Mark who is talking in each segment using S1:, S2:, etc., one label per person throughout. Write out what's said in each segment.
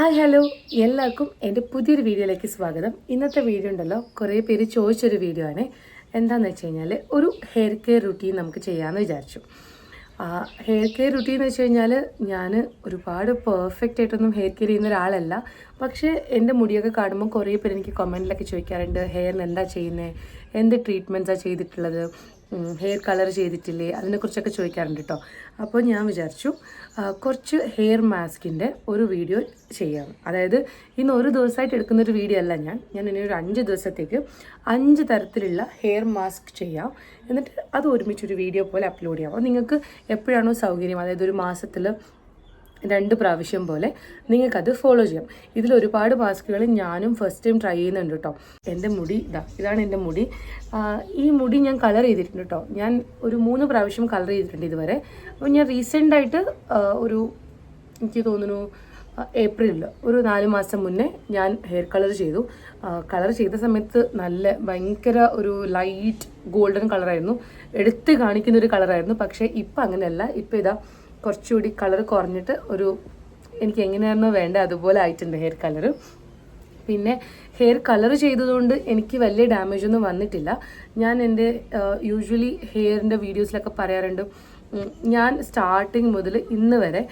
S1: Hi hello. എല്ലാവർക്കും എന്റെ പുതിയൊരു വീഡിയോയിലേക്ക് സ്വാഗതം. ഇന്നത്തെ വീഡിയോ ഉണ്ടല്ലോ കുറേ പേര് ചോദിച്ചൊരു വീഡിയോ ആണ്. എന്താണെന്ന് വെച്ച് കഴിഞ്ഞാൽ ഒരു ഹെയർ കെയർ റുട്ടീൻ നമുക്ക് ചെയ്യാമെന്ന് വിചാരിച്ചു. ഹെയർ കെയർ റുട്ടീൻ എന്ന് വെച്ച് കഴിഞ്ഞാൽ ഞാൻ ഒരുപാട് പെർഫെക്റ്റ് ആയിട്ടൊന്നും ഹെയർ കെയർ ചെയ്യുന്ന ഒരാളല്ല. പക്ഷേ എന്റെ മുടിയൊക്കെ കാണുമ്പോൾ കുറേ പേര് എനിക്ക് കമന്റിലൊക്കെ ചോദിക്കാറുണ്ട് ഹെയറിന് എന്താ ചെയ്യുന്നത് എന്ത് ട്രീറ്റ്മെന്റ്സാണ് ചെയ്തിട്ടുള്ളത്? ഹെയർ കളർ ചെയ്തിട്ടില്ലേ? അതിനെക്കുറിച്ചൊക്കെ ചോദിക്കാറുണ്ട് കേട്ടോ അപ്പോൾ ഞാൻ വിചാരിച്ചു കുറച്ച് ഹെയർ മാസ്കിന്റെ ഒരു വീഡിയോ ചെയ്യാം. അതായത് ഇന്ന് ഒരു ദിവസമായിട്ട് എടുക്കുന്ന ഒരു വീഡിയോ അല്ല ഞാൻ. ഞാൻ ഇനി ഒരു അഞ്ച് ദിവസത്തേക്ക് അഞ്ച് തരത്തിലുള്ള ഹെയർ മാസ്ക് ചെയ്യാം. എന്നിട്ട് അത് ഒരുമിച്ചൊരു വീഡിയോ പോലെ അപ്ലോഡ് ചെയ്യാം. അപ്പോൾ നിങ്ങൾക്ക് എപ്പോഴാണോ സൗകര്യം? അതായത് ഒരു മാസത്തിൽ രണ്ട് പ്രാവശ്യം പോലെ നിങ്ങൾക്കത് ഫോളോ ചെയ്യാം. ഇതിൽ ഒരുപാട് മാസ്കുകൾ ഞാനും ഫസ്റ്റ് ടൈം ട്രൈ ചെയ്യുന്നുണ്ട് കേട്ടോ എന്റെ മുടി ഇതാ ഇതാണ് എന്റെ മുടി. ഈ മുടി ഞാൻ കളർ ചെയ്തിട്ടുണ്ട് കേട്ടോ ഞാൻ ഒരു മൂന്ന് പ്രാവശ്യം കളർ ചെയ്തിട്ടുണ്ട് ഇതുവരെ. അപ്പോൾ ഞാൻ റീസെന്റായിട്ട് ഒരു എനിക്ക് തോന്നുന്നു ഏപ്രിലിൽ ഒരു നാല് മാസം മുന്നേ ഞാൻ ഹെയർ കളർ ചെയ്തു. കളർ ചെയ്ത സമയത്ത് നല്ല ഭയങ്കര ഒരു ലൈറ്റ് ഗോൾഡൻ കളറായിരുന്നു എടുത്ത് കാണിക്കുന്ന ഒരു കളറായിരുന്നു പക്ഷേ ഇപ്പം അങ്ങനെയല്ല. ഇപ്പം ഇതാ കുറച്ചുകൂടി കളർ കുറഞ്ഞിട്ട് ഒരു എനിക്ക് എങ്ങനെയായിരുന്നോ വേണ്ട അതുപോലെ ആയിട്ടുണ്ട് ഹെയർ കളർ പിന്നെ ഹെയർ കളർ ചെയ്തതുകൊണ്ട് എനിക്ക് വലിയ ഡാമേജ് ഒന്നും വന്നിട്ടില്ല. ഞാൻ എന്റെ യൂഷ്വലി ഹെയറിന്റെ വീഡിയോസിലൊക്കെ പറയാറുണ്ട് ഞാൻ സ്റ്റാർട്ടിങ് മുതൽ ഇന്ന് വരെ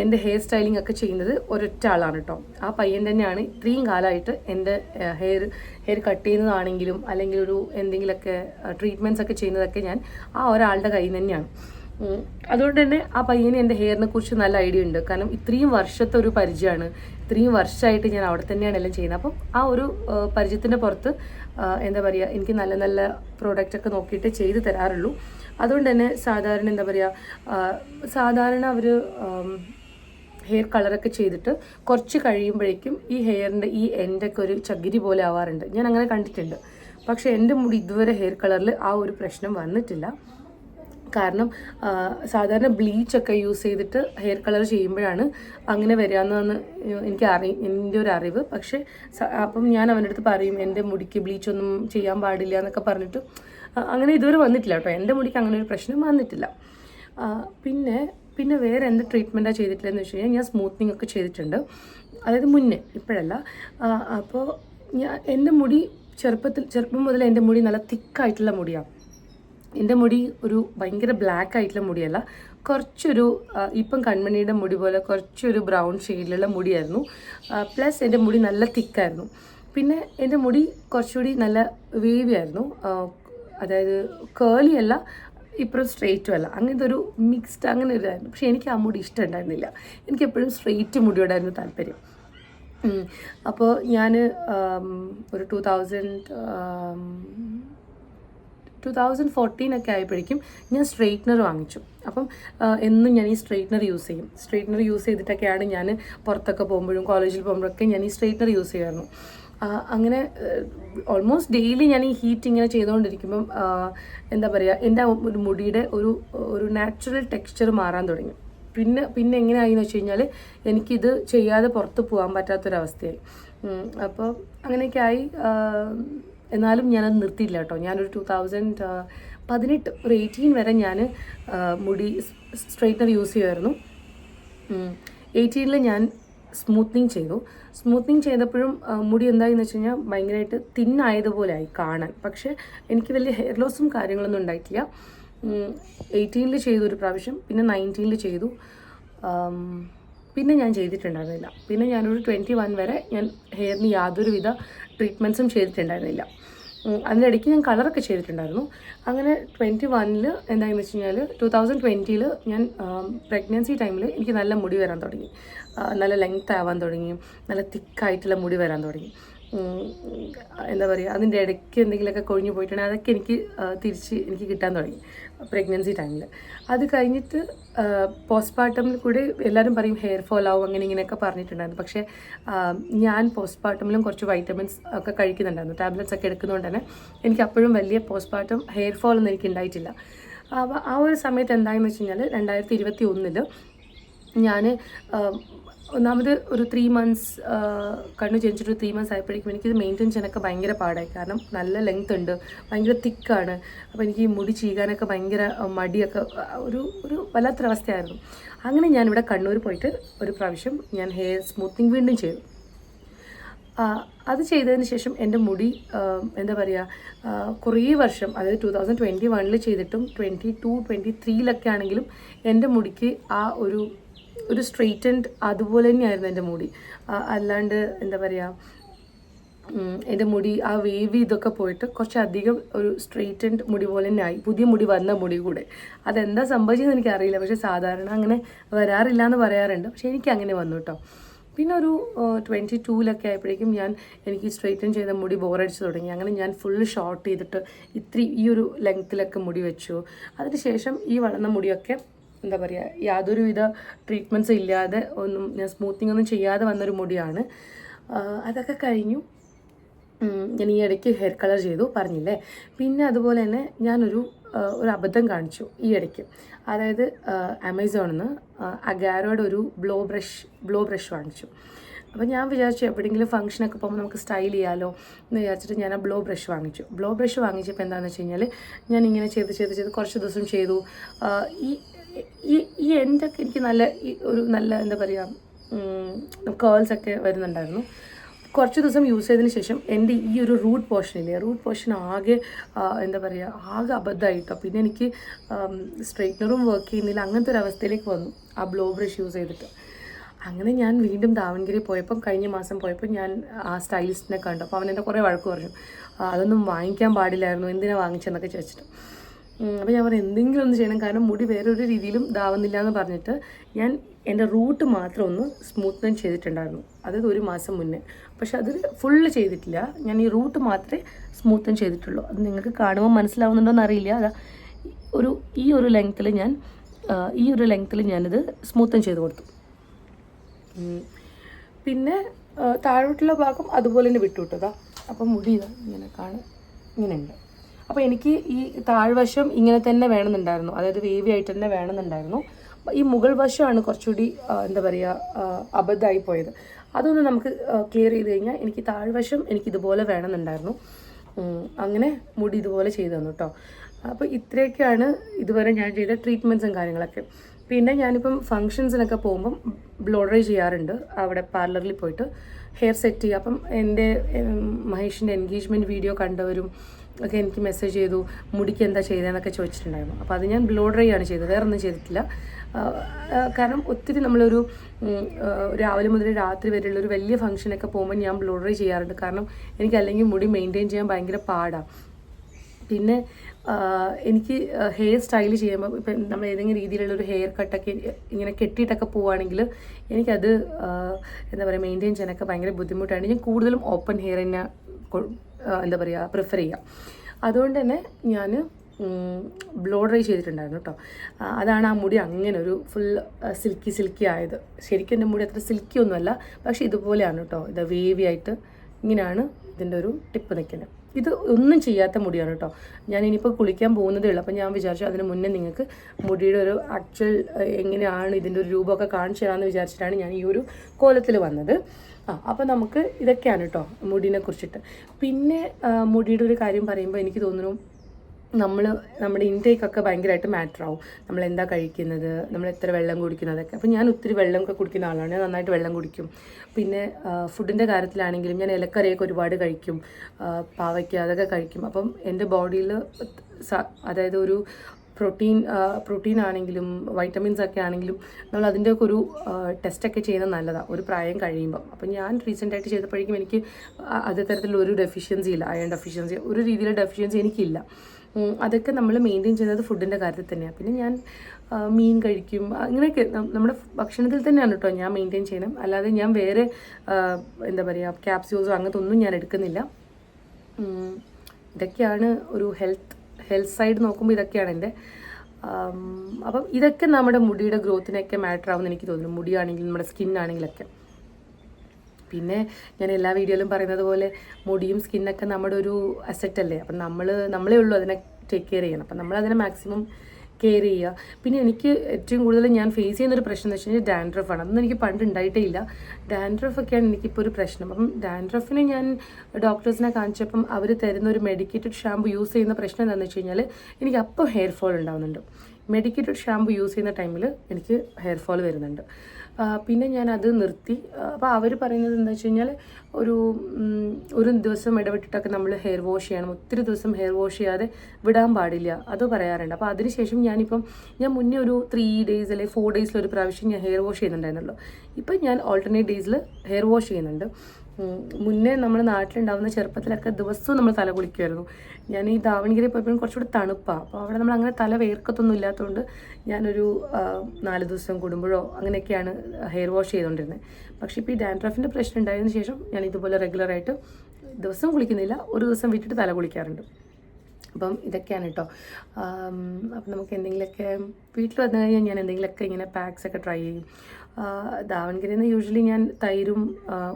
S1: എന്റെ ഹെയർ സ്റ്റൈലിംഗ് ഒക്കെ ചെയ്യുന്നത് ഒരൊറ്റ ആളാണ് കേട്ടോ ആ പയ്യൻ തന്നെയാണ് ഇത്രയും കാലമായിട്ട് എന്റെ ഹെയർ ഹെയർ കട്ട് ചെയ്യുന്നതാണെങ്കിലും അല്ലെങ്കിൽ ഒരു എന്തെങ്കിലുമൊക്കെ ട്രീറ്റ്മെന്റ്സ് ഒക്കെ ചെയ്യുന്നതൊക്കെ ഞാൻ ആ ഒരാളുടെ കയ്യിൽ നിന്ന് തന്നെയാണ്. അതുകൊണ്ട് തന്നെ ആ പയ്യന് എന്റെ ഹെയറിനെ കുറിച്ച് നല്ല ഐഡിയ ഉണ്ട്. കാരണം ഇത്രയും വർഷത്തെ ഒരു പരിചയമാണ്. ഇത്രയും വർഷമായിട്ട് ഞാൻ അവിടെ തന്നെയാണ് എല്ലാം ചെയ്യുന്നത്. അപ്പം ആ ഒരു പരിചയത്തിന്റെ പുറത്ത് എന്താ പറയുക എനിക്ക് നല്ല നല്ല പ്രോഡക്റ്റ് ഒക്കെ നോക്കിയിട്ട് ചെയ്ത് തരാറുള്ളൂ. അതുകൊണ്ട് തന്നെ സാധാരണ എന്താ പറയുക സാധാരണ അവർ ഹെയർ കളറൊക്കെ ചെയ്തിട്ട് കുറച്ച് കഴിയുമ്പോഴേക്കും ഈ ഹെയറിന്റെ ഈ എൻഡൊക്കെ ഒരു ചകിരി പോലെ ആവാറുണ്ട്. ഞാൻ അങ്ങനെ കണ്ടിട്ടുണ്ട്. പക്ഷേ എന്റെ മുടി ഇതുവരെ ഹെയർ കളറിൽ ആ ഒരു പ്രശ്നം വന്നിട്ടില്ല. കാരണം സാധാരണ ബ്ലീച്ചൊക്കെ യൂസ് ചെയ്തിട്ട് ഹെയർ കളർ ചെയ്യുമ്പോഴാണ് അങ്ങനെ വരികയെന്നാണ് എനിക്ക് അറി എന്റെ ഒരു അറിവ്. പക്ഷേ അപ്പം ഞാൻ അവന്റെ അടുത്ത് പറയും എന്റെ മുടിക്ക് ബ്ലീച്ചൊന്നും ചെയ്യാൻ പാടില്ല എന്നൊക്കെ പറഞ്ഞിട്ട് അങ്ങനെ ഇതുവരെ വന്നിട്ടില്ല കേട്ടോ. എന്റെ മുടിക്ക് അങ്ങനെ ഒരു പ്രശ്നം വന്നിട്ടില്ല. പിന്നെ പിന്നെ വേറെ എന്ത് ട്രീറ്റ്മെന്റാണ് ചെയ്തിട്ടില്ലെന്ന് വെച്ച് കഴിഞ്ഞാൽ ഞാൻ സ്മൂത്തനിങ് ഒക്കെ ചെയ്തിട്ടുണ്ട്. അതായത് മുന്നേ ഇപ്പോഴല്ല. അപ്പോൾ ഞാൻ എന്റെ മുടി ചെറുപ്പത്തിൽ ചെറുപ്പം മുതൽ എന്റെ മുടി നല്ല തിക്കായിട്ടുള്ള മുടിയാണ് എന്റെ മുടി ഒരു ഭയങ്കര ബ്ലാക്ക് ആയിട്ടുള്ള മുടിയല്ല. കുറച്ചൊരു ഇപ്പം കൺമണിയുടെ മുടി പോലെ കുറച്ചൊരു ബ്രൗൺ ഷെയ്ഡിലുള്ള മുടിയായിരുന്നു. പ്ലസ് എന്റെ മുടി നല്ല തിക്കായിരുന്നു. പിന്നെ എന്റെ മുടി കുറച്ചുകൂടി നല്ല വേവി ആയിരുന്നു. അതായത് കേളി അല്ല ഇപ്പോഴും സ്ട്രെയിറ്റും അല്ല. അങ്ങനത്തെ ഒരു മിക്സ്ഡ് അങ്ങനെ ഒരു പക്ഷേ എനിക്ക് ആ മുടി ഇഷ്ടമുണ്ടായിരുന്നില്ല എനിക്ക് എപ്പോഴും സ്ട്രെയിറ്റ് മുടിയോടായിരുന്നു താല്പര്യം. അപ്പോൾ ഞാൻ ഒരു two thousand two thousand fourteen ഒക്കെ ആയപ്പോഴേക്കും ഞാൻ സ്ട്രെയിറ്റ്നർ വാങ്ങിച്ചു. അപ്പം എന്നും ഞാൻ ഈ സ്ട്രെയിറ്റ്നർ യൂസ് ചെയ്യും. സ്ട്രെയിറ്റ്നർ യൂസ് ചെയ്തിട്ടൊക്കെയാണ് ഞാൻ പുറത്തൊക്കെ പോകുമ്പോഴും കോളേജിൽ പോകുമ്പോഴൊക്കെ ഞാൻ ഈ സ്ട്രെയിറ്റ്നർ യൂസ് ചെയ്യാറുണ്ട് അങ്ങനെ ഓൾമോസ്റ്റ് ഡെയിലി ഞാൻ ഈ ഹീറ്റ് ഇങ്ങനെ ചെയ്തുകൊണ്ടിരിക്കുമ്പം എന്താ പറയുക എന്റെ ഒരു മുടിയുടെ ഒരു ഒരു നാച്ചുറൽ ടെക്സ്ചർ മാറാൻ തുടങ്ങി. പിന്നെ പിന്നെ എങ്ങനെയായിന്ന് വെച്ച് കഴിഞ്ഞാൽ എനിക്കിത് ചെയ്യാതെ പുറത്ത് പോകാൻ പറ്റാത്തൊരവസ്ഥയായി. അപ്പോൾ അങ്ങനെയൊക്കെ ആയി എന്നാലും ഞാനത് നിർത്തിയില്ല കേട്ടോ. ഞാനൊരു ടു തൗസൻഡ് പതിനെട്ട് ഒരു എയ്റ്റീൻ വരെ ഞാൻ മുടി സ്ട്രെയിറ്റ്നർ യൂസ് ചെയ്യുമായിരുന്നു. എയ്റ്റീനിൽ ഞാൻ സ്മൂത്തനിങ് ചെയ്തു. സ്മൂത്തനിങ് ചെയ്തപ്പോഴും മുടി എന്തായെന്ന് വെച്ച് കഴിഞ്ഞാൽ ഭയങ്കരമായിട്ട് തിന്നായതുപോലെ ആയി കാണാൻ. പക്ഷേ എനിക്ക് വലിയ ഹെയർ ലോസും കാര്യങ്ങളൊന്നും ഉണ്ടായിട്ടില്ല. എയ്റ്റീനിൽ ചെയ്തു ഒരു പ്രാവശ്യം പിന്നെ നയന്റീനിൽ ചെയ്തു. പിന്നെ ഞാൻ ചെയ്തിട്ടുണ്ടായിരുന്നില്ല. പിന്നെ ഞാനൊരു ട്വന്റി വൺ വരെ ഞാൻ ഹെയറിന് യാതൊരുവിധ ട്രീറ്റ്മെന്റ്സും ചെയ്തിട്ടുണ്ടായിരുന്നില്ല. അതിനിടയ്ക്ക് ഞാൻ കളറൊക്കെ ചെയ്തിട്ടുണ്ടായിരുന്നു. അങ്ങനെ ട്വന്റി വണ്ണിൽ എന്താണെന്ന് വെച്ച് കഴിഞ്ഞാൽ ടു തൗസൻഡ് ട്വന്റിയിൽ ഞാൻ പ്രഗ്നൻസി ടൈമിൽ എനിക്ക് നല്ല മുടി വരാൻ തുടങ്ങി. നല്ല ലെങ്ത് ആവാൻ തുടങ്ങി. നല്ല തിക്കായിട്ടുള്ള മുടി വരാൻ തുടങ്ങി. എന്താ പറയുക അതിന്റെ ഇടയ്ക്ക് എന്തെങ്കിലുമൊക്കെ കൊഴിഞ്ഞു പോയിട്ടുണ്ടെങ്കിൽ അതൊക്കെ എനിക്ക് തിരിച്ച് എനിക്ക് കിട്ടാൻ തുടങ്ങി. പ്രഗ്നൻസി ടൈമിൽ അത് കഴിഞ്ഞിട്ട് പോസ്റ്റ്പാർട്ടമിൽ കൂടി എല്ലാവരും പറയും ഹെയർ ഫോൾ ആവും അങ്ങനെ ഇങ്ങനെയൊക്കെ പറഞ്ഞിട്ടുണ്ടായിരുന്നു. പക്ഷേ ഞാൻ പോസ്റ്റ്പാർട്ടമിലും കുറച്ച് വൈറ്റമിൻസ് ഒക്കെ കഴിക്കുന്നുണ്ടായിരുന്നു. ടാബ്ലറ്റ്സ് ഒക്കെ എടുക്കുന്നതുകൊണ്ട് തന്നെ എനിക്ക് അപ്പോഴും വലിയ പോസ്റ്റ്പാർട്ടം ഹെയർ ഫോൾ ഒന്നും എനിക്ക് ഉണ്ടായിട്ടില്ല. അപ്പോൾ ആ ഒരു സമയത്ത് എന്തായെന്ന് വെച്ച് കഴിഞ്ഞാൽ രണ്ടായിരത്തി ഇരുപത്തി ഒന്നിൽ ഞാൻ ഒന്നാമത് ഒരു ത്രീ മന്ത്സ് കണ്ണു ജനിച്ചിട്ട് ത്രീ മന്ത്സ് ആയപ്പോഴേക്കും എനിക്കിത് മെയിന്റെയിൻ ചെയ്യാനൊക്കെ ഭയങ്കര പാടായി. കാരണം നല്ല ലെങ്ത് ഉണ്ട് ഭയങ്കര തിക്കാണ് അപ്പോൾ എനിക്ക് ഈ മുടി ചീകാനൊക്കെ ഭയങ്കര മടിയൊക്കെ ഒരു ഒരു വല്ലാത്തൊരവസ്ഥയായിരുന്നു അങ്ങനെ ഞാനിവിടെ കണ്ണൂർ പോയിട്ട് ഒരു പ്രാവശ്യം ഞാൻ ഹെയർ സ്മൂത്തിങ് വീണ്ടും ചെയ്തു. അത് ചെയ്തതിന് ശേഷം എന്റെ മുടി എന്താ പറയുക കുറേ വർഷം അതായത് ടു തൗസൻഡ് ട്വന്റി വണ്ണിൽ ചെയ്തിട്ടും ട്വന്റി ടു ട്വന്റി ത്രീയിലൊക്കെ ആണെങ്കിലും എന്റെ മുടിക്ക് ആ ഒരു ഒരു സ്ട്രെയിറ്റൻഡ് അതുപോലെ തന്നെയായിരുന്നു എന്റെ മുടി. അല്ലാണ്ട് എന്താ പറയുക എന്റെ മുടി ആ വേവ് ഇതൊക്കെ പോയിട്ട് കുറച്ചധികം ഒരു സ്ട്രെയിറ്റൻഡ് മുടി പോലെ തന്നെ ആയി. പുതിയ മുടി വന്ന മുടി കൂടെ. അതെന്താ സംഭവിച്ചതെന്ന് എനിക്കറിയില്ല. പക്ഷേ സാധാരണ അങ്ങനെ വരാറില്ല എന്ന് പറയാറുണ്ട്. പക്ഷേ എനിക്ക് അങ്ങനെ വന്നു കേട്ടോ. പിന്നെ ഒരു ട്വന്റി ടൂവിലൊക്കെ ആയപ്പോഴേക്കും ഞാൻ എനിക്ക് സ്ട്രെയിറ്റൻ ചെയ്ത മുടി ബോറടിച്ച് തുടങ്ങി. അങ്ങനെ ഞാൻ ഫുള്ള് ഷോർട്ട് ചെയ്തിട്ട് ഇത്തിരി ഈ ഒരു ലെങ്ത്തിലൊക്കെ മുടി വെച്ചു. അതിനുശേഷം ഈ വളർന്ന മുടിയൊക്കെ എന്താ പറയുക യാതൊരുവിധ ട്രീറ്റ്മെന്റ്സ് ഇല്ലാതെ ഒന്നും ഞാൻ സ്മൂത്തിങ് ഒന്നും ചെയ്യാതെ വന്നൊരു മുടിയാണ്. അതൊക്കെ കഴിഞ്ഞു. ഞാൻ ഈ ഇടയ്ക്ക് ഹെയർ കളർ ചെയ്തു പറഞ്ഞില്ലേ? പിന്നെ അതുപോലെ തന്നെ ഞാനൊരു ഒരു അബദ്ധം കാണിച്ചു ഈ ഇടയ്ക്ക്. അതായത് ആമസോണിൽ നിന്ന് അഗാരോയുടെ ഒരു ബ്ലോ ബ്രഷ് ബ്ലോ ബ്രഷ് വാങ്ങിച്ചു. അപ്പോൾ ഞാൻ വിചാരിച്ചു എവിടെയെങ്കിലും ഫംഗ്ഷനൊക്കെ പോകുമ്പോൾ നമുക്ക് സ്റ്റൈൽ ചെയ്യാമല്ലോ എന്ന് വിചാരിച്ചിട്ട് ഞാൻ ആ ബ്ലോ ബ്രഷ് വാങ്ങിച്ചു. ബ്ലോ ബ്രഷ് വാങ്ങിച്ചപ്പോൾ എന്താണെന്ന് വെച്ച് കഴിഞ്ഞാൽ ഞാൻ ഇങ്ങനെ ചെയ്ത് ചെയ്ത് ചെയ്ത് കുറച്ച് ദിവസം ചെയ്തു. ഈ ഈ ഈ എന്റെയൊക്കെ എനിക്ക് നല്ല ഒരു നല്ല എന്താ പറയുക കേൾസ് ഒക്കെ വരുന്നുണ്ടായിരുന്നു. കുറച്ച് ദിവസം യൂസ് ചെയ്തതിന് ശേഷം എന്റെ ഈ ഒരു റൂട്ട് പോർഷനില്ലേ റൂട്ട് പോർഷൻ ആകെ എന്താ പറയുക ആകെ അബദ്ധമായിട്ടോ. പിന്നെ എനിക്ക് സ്ട്രെയിറ്റ്നറും വർക്ക് ചെയ്യുന്നില്ല. അങ്ങനത്തെ ഒരു അവസ്ഥയിലേക്ക് വന്നു ആ ബ്ലോ ബ്രഷ് യൂസ് ചെയ്തിട്ട്. അങ്ങനെ ഞാൻ വീണ്ടും ദാവൻഗിരി പോയപ്പം കഴിഞ്ഞ മാസം പോയപ്പോൾ ഞാൻ ആ സ്റ്റൈലിസ്റ്റിനെ കണ്ടു. അപ്പോൾ അവൻ എന്റെ കുറേ വഴക്ക് പറഞ്ഞു. അതൊന്നും വാങ്ങിക്കാൻ പാടില്ലായിരുന്നു. എന്തിനാണ് വാങ്ങിച്ചെന്നൊക്കെ ചോദിച്ചിട്ട്. അപ്പോൾ ഞാൻ പറഞ്ഞു എന്തെങ്കിലും ഒന്ന് ചെയ്യണം. കാരണം മുടി വേറൊരു രീതിയിലും ഇതാവുന്നില്ല എന്ന് പറഞ്ഞിട്ട് ഞാൻ എന്റെ റൂട്ട് മാത്രം ഒന്ന് സ്മൂത്തൻ ചെയ്തിട്ടുണ്ടായിരുന്നു. അതായത് ഒരു മാസം മുന്നേ. പക്ഷെ അത് ഫുള്ള് ചെയ്തിട്ടില്ല. ഞാൻ ഈ റൂട്ട് മാത്രമേ സ്മൂത്തൻ ചെയ്തിട്ടുള്ളൂ. അത് നിങ്ങൾക്ക് കാണുമ്പോൾ മനസ്സിലാവുന്നുണ്ടോ എന്നറിയില്ല അതാ ഒരു ഈ ഒരു ലെങ്ത്തിൽ ഞാൻ ഈ ഒരു ലെങ്ത്തിൽ ഞാനിത് സ്മൂത്തൻ ചെയ്ത് കൊടുത്തു. പിന്നെ താഴോട്ടുള്ള ഭാഗം അതുപോലെ തന്നെ വിട്ടു വിട്ടതാ അപ്പം മുടി ഇതാ ഇങ്ങനെ കാണും ഇങ്ങനെ ഉണ്ട്. അപ്പോൾ എനിക്ക് ഈ താഴ്വശം ഇങ്ങനെ തന്നെ വേണമെന്നുണ്ടായിരുന്നു. അതായത് വേവി ആയിട്ട് തന്നെ വേണമെന്നുണ്ടായിരുന്നു. ഈ മുകൾ വശമാണ് കുറച്ചുകൂടി എന്താ പറയുക അബദ്ധമായി പോയത്. അതൊന്ന് നമുക്ക് ക്ലിയർ ചെയ്ത് കഴിഞ്ഞാൽ എനിക്ക് താഴ്വശം എനിക്ക് ഇതുപോലെ വേണമെന്നുണ്ടായിരുന്നു. അങ്ങനെ മുടി ഇതുപോലെ ചെയ്തു തന്നു കേട്ടോ അപ്പോൾ ഇത്രയൊക്കെയാണ് ഇതുവരെ ഞാൻ ചെയ്ത ട്രീറ്റ്മെന്റ്സും കാര്യങ്ങളൊക്കെ. പിന്നെ ഞാനിപ്പം ഫങ്ഷൻസിനൊക്കെ പോകുമ്പം ബ്ലോ ചെയ്യാറുണ്ട്. അവിടെ പാർലറിൽ പോയിട്ട് ഹെയർ സെറ്റ് ചെയ്യുക അപ്പം എന്റെ മഹേഷിന്റെ എൻഗേജ്മെന്റ് വീഡിയോ കണ്ടവരും ഒക്കെ എനിക്ക് മെസ്സേജ് ചെയ്തു മുടിക്ക് എന്താ ചെയ്തതെന്നൊക്കെ ചോദിച്ചിട്ടുണ്ടായിരുന്നു. അപ്പോൾ അത് ഞാൻ ബ്ലോ ഡ്രൈ ആണ് ചെയ്തത് വേറെ ഒന്നും ചെയ്തിട്ടില്ല കാരണം ഒത്തിരി നമ്മളൊരു രാവിലെ മുതൽ രാത്രി വരെയുള്ള ഒരു വലിയ ഫംഗ്ഷനൊക്കെ പോകുമ്പോൾ ഞാൻ ബ്ലോ ഡ്രൈ ചെയ്യാറുണ്ട്. കാരണം എനിക്ക് അല്ലെങ്കിൽ മുടി മെയിന്റെയിൻ ചെയ്യാൻ ഭയങ്കര പാടാണ് പിന്നെ എനിക്ക് ഹെയർ സ്റ്റൈൽ ചെയ്യുമ്പോൾ ഇപ്പം നമ്മൾ ഏതെങ്കിലും രീതിയിലുള്ള ഒരു ഹെയർ കട്ടൊക്കെ ഇങ്ങനെ കെട്ടിയിട്ടൊക്കെ പോവുകയാണെങ്കിൽ എനിക്കത് എന്താ പറയുക മെയിന്റെയിൻ ചെയ്യാനൊക്കെ ഭയങ്കര ബുദ്ധിമുട്ടാണ്. ഞാൻ കൂടുതലും ഓപ്പൺ ഹെയർ തന്നെ എന്താ പറയുക പ്രിഫർ ചെയ്യാം. അതുകൊണ്ട് തന്നെ ഞാൻ ബ്ലോ ഡ്രൈ ചെയ്തിട്ടുണ്ടായിരുന്നു കേട്ടോ അതാണ് ആ മുടി അങ്ങനെ ഒരു ഫുൾ സിൽക്കി സിൽക്കി ആയത്. ശരിക്കും എന്റെ മുടി അത്ര സിൽക്കി ഒന്നുമല്ല പക്ഷേ ഇതുപോലെയാണ് കേട്ടോ ഇത് വേവി ആയിട്ട് ഇങ്ങനെയാണ് ഇതിന്റെ ഒരു ടിപ്പ് നിൽക്കുന്നത്. ഇത് ഒന്നും ചെയ്യാത്ത മുടിയാണ് കേട്ടോ. ഞാൻ ഇനിയിപ്പോൾ കുളിക്കാൻ പോകുന്നതേ ഉള്ളൂ. അപ്പോൾ ഞാൻ വിചാരിച്ചു അതിന് മുന്നേ നിങ്ങൾക്ക് മുടിയുടെ ഒരു ആക്ച്വൽ എങ്ങനെയാണ് ഇതിന്റെ ഒരു രൂപമൊക്കെ കാണിച്ചു തരാമെന്ന് വിചാരിച്ചിട്ടാണ് ഞാൻ ഈ ഒരു കോലത്തിൽ വന്നത്. ആ അപ്പോൾ നമുക്ക് ഇതൊക്കെയാണ് കേട്ടോ മുടിനെ കുറിച്ചിട്ട്. പിന്നെ മുടിയുടെ ഒരു കാര്യം പറയുമ്പോൾ എനിക്ക് തോന്നുന്നു നമ്മൾ നമ്മുടെ ഇൻടേക്ക് ഒക്കെ ഭയങ്കരമായിട്ട് മാറ്റർ ആവും. നമ്മൾ എന്താ കഴിക്കുന്നത്? നമ്മൾ എത്ര വെള്ളം കുടിക്കുന്നതൊക്കെ അപ്പോൾ ഞാൻ ഒത്തിരി വെള്ളം ഒക്കെ കുടിക്കുന്ന ആളാണ്. ഞാൻ നന്നായിട്ട് വെള്ളം കുടിക്കും. പിന്നെ ഫുഡിന്റെ കാര്യത്തിലാണെങ്കിലും ഞാൻ ഇലക്കറിയൊക്കെ ഒരുപാട് കഴിക്കും. പാവയ്ക്ക അതൊക്കെ കഴിക്കും. അപ്പം എന്റെ ബോഡിയിൽ അതായത് ഒരു പ്രോട്ടീൻ പ്രോട്ടീൻ ആണെങ്കിലും വൈറ്റമിൻസ് ഒക്കെ ആണെങ്കിലും നമ്മൾ അതിന്റെയൊക്കെ ഒരു ടെസ്റ്റൊക്കെ ചെയ്യുന്നത് നല്ലതാണ് ഒരു പ്രായം കഴിയുമ്പം. അപ്പം ഞാൻ റീസെന്റായിട്ട് ചെയ്തപ്പോഴേക്കും എനിക്ക് അതേ തരത്തിലുള്ള ഒരു ഡെഫിഷ്യൻസി ഇല്ല. അയൺ ഡെഫിഷ്യൻസി ഒരു രീതിയിലുള്ള ഡെഫിഷ്യൻസി എനിക്കില്ല. അതൊക്കെ നമ്മൾ മെയിന്റെയിൻ ചെയ്യുന്നത് ഫുഡിന്റെ കാര്യത്തിൽ തന്നെയാണ് പിന്നെ ഞാൻ മീൻ കഴിക്കും. അങ്ങനെയൊക്കെ നമ്മുടെ ഭക്ഷണത്തിൽ തന്നെയാണ് കേട്ടോ ഞാൻ മെയിന്റെയിൻ ചെയ്യണം അല്ലാതെ ഞാൻ വേറെ എന്താ പറയുക ക്യാപ്സ്യൂസോ അങ്ങനത്തെ ഒന്നും ഞാൻ എടുക്കുന്നില്ല. ഇതൊക്കെയാണ് ഒരു ഹെൽത്ത് ഹെൽത്ത് സൈഡ് നോക്കുമ്പോൾ ഇതൊക്കെയാണ് എന്റെ അപ്പം ഇതൊക്കെ നമ്മുടെ മുടിയുടെ ഗ്രോത്തിനൊക്കെ മാറ്റർ ആവുമെന്ന് എനിക്ക് തോന്നുന്നു. മുടിയാണെങ്കിലും നമ്മുടെ സ്കിൻ പിന്നെ ഞാൻ എല്ലാ വീഡിയോയിലും പറയുന്നത് പോലെ മുടിയും സ്കിന്നൊക്കെ നമ്മുടെ ഒരു അസറ്റ് അല്ലേ? അപ്പം നമ്മൾ നമ്മളേ ഉള്ളൂ അതിനെ ടേക്ക് കെയർ ചെയ്യണം. അപ്പം നമ്മൾ അതിനെ മാക്സിമം കെയർ ചെയ്യുക. പിന്നെ എനിക്ക് ഏറ്റവും കൂടുതൽ ഞാൻ ഫേസ് ചെയ്യുന്നൊരു പ്രശ്നം എന്ന് വെച്ച് കഴിഞ്ഞാൽ ഡാൻഡ്രഫ് ആണ്. അതൊന്നും എനിക്ക് പണ്ട് ഉണ്ടായിട്ടേ ഇല്ല ഡാൻഡ്രഫ് ഒക്കെയാണ് എനിക്കിപ്പോൾ ഒരു പ്രശ്നം. അപ്പം ഡാൻഡ്രഫിനെ ഞാൻ ഡോക്ടേഴ്സിനെ കാണിച്ചപ്പം അവർ തരുന്ന ഒരു മെഡിക്കേറ്റഡ് ഷാമ്പു യൂസ് ചെയ്യുന്ന പ്രശ്നം എന്താണെന്ന് വെച്ച് കഴിഞ്ഞാൽ എനിക്ക് അപ്പം ഹെയർ ഫോൾ ഉണ്ടാവുന്നുണ്ട്. മെഡിക്കേറ്റഡ് ഷാമ്പു യൂസ് ചെയ്യുന്ന ടൈമിൽ എനിക്ക് ഹെയർ ഫോൾ വരുന്നുണ്ട്. പിന്നെ ഞാൻ അത് നിർത്തി അപ്പോൾ അവർ പറയുന്നത് എന്താ വെച്ച് കഴിഞ്ഞാൽ ഒരു ഒരു ദിവസം ഇടവിട്ടിട്ടൊക്കെ നമ്മൾ ഹെയർ വാഷ് ചെയ്യണം. ഒത്തിരി ദിവസം ഹെയർ വാഷ് ചെയ്യാതെ വിടാൻ പാടില്ല. അത് പറയാറുണ്ട്. അപ്പോൾ അതിനുശേഷം ഞാനിപ്പം ഞാൻ മുന്നേ ഒരു ത്രീ ഡേയ്സ് അല്ലെങ്കിൽ ഫോർ ഡേയ്സിൽ ഒരു പ്രാവശ്യം ഞാൻ ഹെയർ വാഷ് ചെയ്യുന്നുണ്ടായിരുന്നല്ലോ. ഇപ്പം ഞാൻ ഓൾട്ടർനേറ്റ് ഡേയ്സിൽ ഹെയർ വാഷ് ചെയ്യുന്നുണ്ട്. മുന്നേ നമ്മുടെ നാട്ടിലുണ്ടാവുന്ന ചെറുപ്പത്തിലൊക്കെ ദിവസവും നമ്മൾ തല കുളിക്കുമായിരുന്നു ഞാൻ ഈ ദാവണഗിരി പോയപ്പോഴും കുറച്ചുകൂടി തണുപ്പാണ് അപ്പോൾ അവിടെ നമ്മൾ അങ്ങനെ തല വേർക്കത്തൊന്നും ഇല്ലാത്തതുകൊണ്ട് ഞാനൊരു നാല് ദിവസം കൂടുമ്പോഴോ അങ്ങനെയൊക്കെയാണ് ഹെയർ വാഷ് ചെയ്തുകൊണ്ടിരുന്നത് പക്ഷേ ഇപ്പോൾ ഈ ഡാൻഡ്രഫിന്റെ പ്രശ്നം ഉണ്ടായതിനു ശേഷം ഞാൻ ഇതുപോലെ റെഗുലറായിട്ട് ദിവസം കുളിക്കുന്നില്ല ഒരു ദിവസം വിട്ടിട്ട് തല കുളിക്കാറുണ്ട്. അപ്പം ഇതൊക്കെയാണ് കേട്ടോ. അപ്പം നമുക്ക് എന്തെങ്കിലുമൊക്കെ വീട്ടിൽ വന്നു കഴിഞ്ഞാൽ ഞാൻ എന്തെങ്കിലുമൊക്കെ ഇങ്ങനെ പാക്സ് ഒക്കെ ട്രൈ ചെയ്യും. ദാവൺഗിരിയിൽ യൂഷ്വലി ഞാൻ തൈരും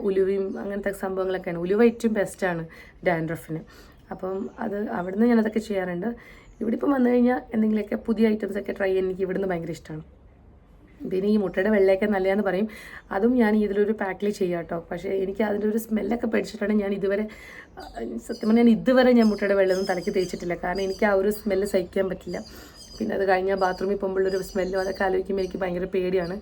S1: ഉലുവയും അങ്ങനത്തെ സംഭവങ്ങളൊക്കെയാണ്. ഉലുവ ഏറ്റവും ബെസ്റ്റാണ് ഡാൻഡ്രഫിന് അപ്പം അത് അവിടുന്ന് ഞാൻ അതൊക്കെ ചെയ്യാറുണ്ട്. ഇവിടെ ഇപ്പം വന്നു കഴിഞ്ഞാൽ എന്തെങ്കിലുമൊക്കെ പുതിയ ഐറ്റംസ് ഒക്കെ ട്രൈ ചെയ്യാൻ എനിക്ക് ഇവിടുന്ന് ഭയങ്കര ഇഷ്ടമാണ് പിന്നെ ഈ മുട്ടയുടെ വെള്ളയൊക്കെ നല്ലതാന്ന് പറയും. അതും ഞാൻ ഇതിലൊരു പാക്കിൽ ചെയ്യാം കേട്ടോ പക്ഷേ എനിക്ക് അതിന്റെ ഒരു സ്മെല്ലൊക്കെ പേടിച്ചിട്ടാണ് ഞാൻ ഇതുവരെ സത്യം പറഞ്ഞാൽ ഞാൻ ഇതുവരെ ഞാൻ മുട്ടയുടെ വെള്ളമൊന്നും തലയ്ക്ക് തേച്ചിട്ടില്ല. കാരണം എനിക്ക് ആ ഒരു സ്മെല്ല് സഹിക്കാൻ പറ്റില്ല. പിന്നെ അത് കഴിഞ്ഞാൽ ബാത്റൂമിൽ പോകുമ്പോഴൊരു സ്മെല്ലും അതൊക്കെ ആലോചിക്കുമ്പോൾ എനിക്ക് ഭയങ്കര പേടിയാണ്.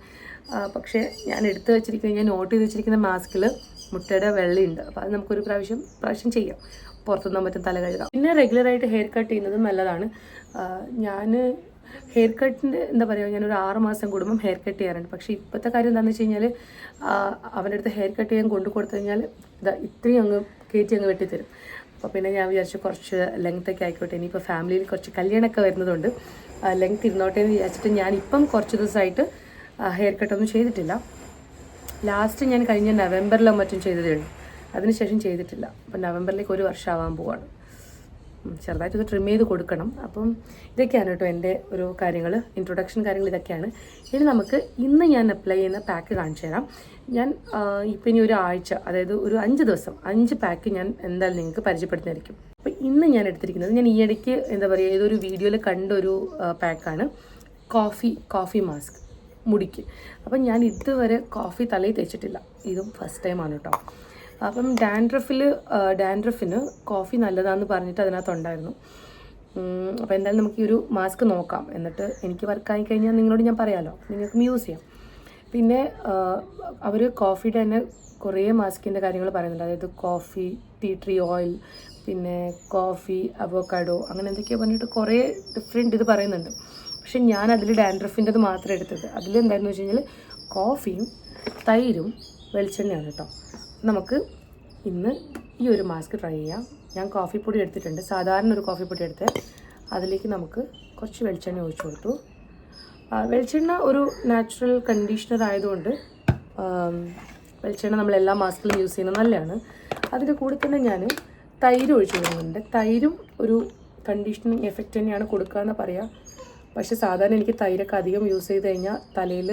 S1: പക്ഷേ ഞാൻ എടുത്തു വെച്ചിരിക്കുന്ന ഞാൻ നോട്ട് ചെയ്ത് വെച്ചിരിക്കുന്ന മാസ്കിൽ മുട്ടയുടെ വെള്ളയുണ്ട്. അപ്പോൾ അത് നമുക്കൊരു പ്രാവശ്യം പ്രാവശ്യം ചെയ്യാം. പുറത്തുനിന്ന് മറ്റും തല കഴുകാം. പിന്നെ റെഗുലറായിട്ട് ഹെയർ കട്ട് ചെയ്യുന്നതും നല്ലതാണ്. ഞാൻ ഹെയർ കട്ടിന്റെ എന്താ പറയുക ഞാനൊരു ആറ് മാസം കൂടുമ്പം ഹെയർ കട്ട് ചെയ്യാറുണ്ട്. പക്ഷേ ഇപ്പോഴത്തെ കാര്യം എന്താണെന്ന് വെച്ച് കഴിഞ്ഞാൽ അവന്റെ അടുത്ത് ഹെയർ കട്ട് ചെയ്യാൻ കൊണ്ടു കൊടുത്തു കഴിഞ്ഞാൽ ഇതാ ഇത്രയും അങ്ങ് കയറ്റി അങ്ങ് വെട്ടിത്തരും. അപ്പോൾ പിന്നെ ഞാൻ വിചാരിച്ചു കുറച്ച് ലെങ്ത് ഒക്കെ ആയിക്കോട്ടെ. ഇനിയിപ്പോൾ ഫാമിലിയിൽ കുറച്ച് കല്യാണമൊക്കെ വരുന്നതുകൊണ്ട് ലെങ്ത് ഇരുന്നോട്ടെ എന്ന് വിചാരിച്ചിട്ട് ഞാൻ ഞാനിപ്പം കുറച്ച് ദിവസമായിട്ട് ഹെയർ കട്ടൊന്നും ചെയ്തിട്ടില്ല. ലാസ്റ്റ് ഞാൻ കഴിഞ്ഞ നവംബറിലോ മറ്റും ചെയ്തതേ ഉള്ളൂ. അതിനുശേഷം ചെയ്തിട്ടില്ല. അപ്പം നവംബറിലേക്ക് ഒരു വർഷമാവാൻ പോവാണ്. ചെറുതായിട്ടൊന്ന് ട്രിം ചെയ്ത് കൊടുക്കണം. അപ്പം ഇതൊക്കെയാണ് കേട്ടോ എന്റെ ഒരു കാര്യങ്ങൾ ഇൻട്രൊഡക്ഷൻ കാര്യങ്ങൾ ഇതൊക്കെയാണ്. ഇനി നമുക്ക് ഇന്ന് ഞാൻ അപ്ലൈ ചെയ്യുന്ന പാക്ക് കാണിച്ചു തരാം. ഞാൻ ഇപ്പം ഇനി ഒരു ആഴ്ച അതായത് ഒരു അഞ്ച് ദിവസം അഞ്ച് പാക്ക് ഞാൻ എന്തായാലും നിങ്ങൾക്ക് പരിചയപ്പെടുത്തുന്നതായിരിക്കും. അപ്പം ഇന്ന് ഞാൻ എടുത്തിരിക്കുന്നത് ഞാൻ ഈ ഇടയ്ക്ക് എന്താ പറയുക ഏതൊരു വീഡിയോയിൽ കണ്ട ഒരു പാക്കാണ് കോഫി കോഫി മാസ്ക് മുടിക്ക്. അപ്പം ഞാൻ ഇതുവരെ കോഫി തലയിൽ തേച്ചിട്ടില്ല. ഇതും ഫസ്റ്റ് ടൈമാണ് കേട്ടോ. അപ്പം ഡാൻഡ്രഫിൽ ഡാൻഡ്രഫിന് കോഫി നല്ലതാണെന്ന് പറഞ്ഞിട്ട് അതിനകത്തുണ്ടായിരുന്നു. അപ്പോൾ എന്തായാലും നമുക്ക് ഈ ഒരു മാസ്ക് നോക്കാം. എന്നിട്ട് എനിക്ക് വർക്കായി കഴിഞ്ഞാൽ നിങ്ങളോട് ഞാൻ പറയാമല്ലോ നിങ്ങൾക്കും യൂസ് ചെയ്യാം പിന്നെ അവർ കോഫിയുടെ തന്നെ കുറേ മാസ്കിന്റെ കാര്യങ്ങൾ പറയുന്നുണ്ട്. അതായത് കോഫി ടീ ട്രീ ഓയിൽ പിന്നെ കോഫി അവോക്കാഡോ അങ്ങനെ എന്തൊക്കെയോ പറഞ്ഞിട്ട് കുറേ ഡിഫറെന്റ് ഇത് പറയുന്നുണ്ട്. പക്ഷെ ഞാൻ അതിൽ ഡാൻഡ്രഫിന്റെത് മാത്രമേ എടുത്തത്. അതിൽ എന്തായിരുന്നു വെച്ച് കഴിഞ്ഞാൽ കോഫിയും തൈരും വെളിച്ചെണ്ണയാണ് കേട്ടോ. നമുക്ക് ഇന്ന് ഈ ഒരു മാസ്ക് ട്രൈ ചെയ്യാം. ഞാൻ കോഫി പൊടി എടുത്തിട്ടുണ്ട്. സാധാരണ ഒരു കോഫി പൊടി എടുത്ത് അതിലേക്ക് നമുക്ക് കുറച്ച് വെളിച്ചെണ്ണ ഒഴിച്ചു കൊടുത്തു. വെളിച്ചെണ്ണ ഒരു നാച്ചുറൽ കണ്ടീഷണർ ആയതുകൊണ്ട് വെളിച്ചെണ്ണ നമ്മൾ എല്ലാ മാസ്കിലും യൂസ് ചെയ്യുന്നത് നല്ലതാണ്. അതിന്റെ കൂടെ തന്നെ ഞാൻ തൈര് ഒഴിച്ചു കൊടുക്കുന്നുണ്ട്. തൈരും ഒരു കണ്ടീഷനിങ് എഫക്റ്റ് തന്നെയാണ് കൊടുക്കുക എന്ന് പറയാം. പക്ഷേ സാധാരണ എനിക്ക് തൈരൊക്കെ അധികം യൂസ് ചെയ്ത് കഴിഞ്ഞാൽ തലയിൽ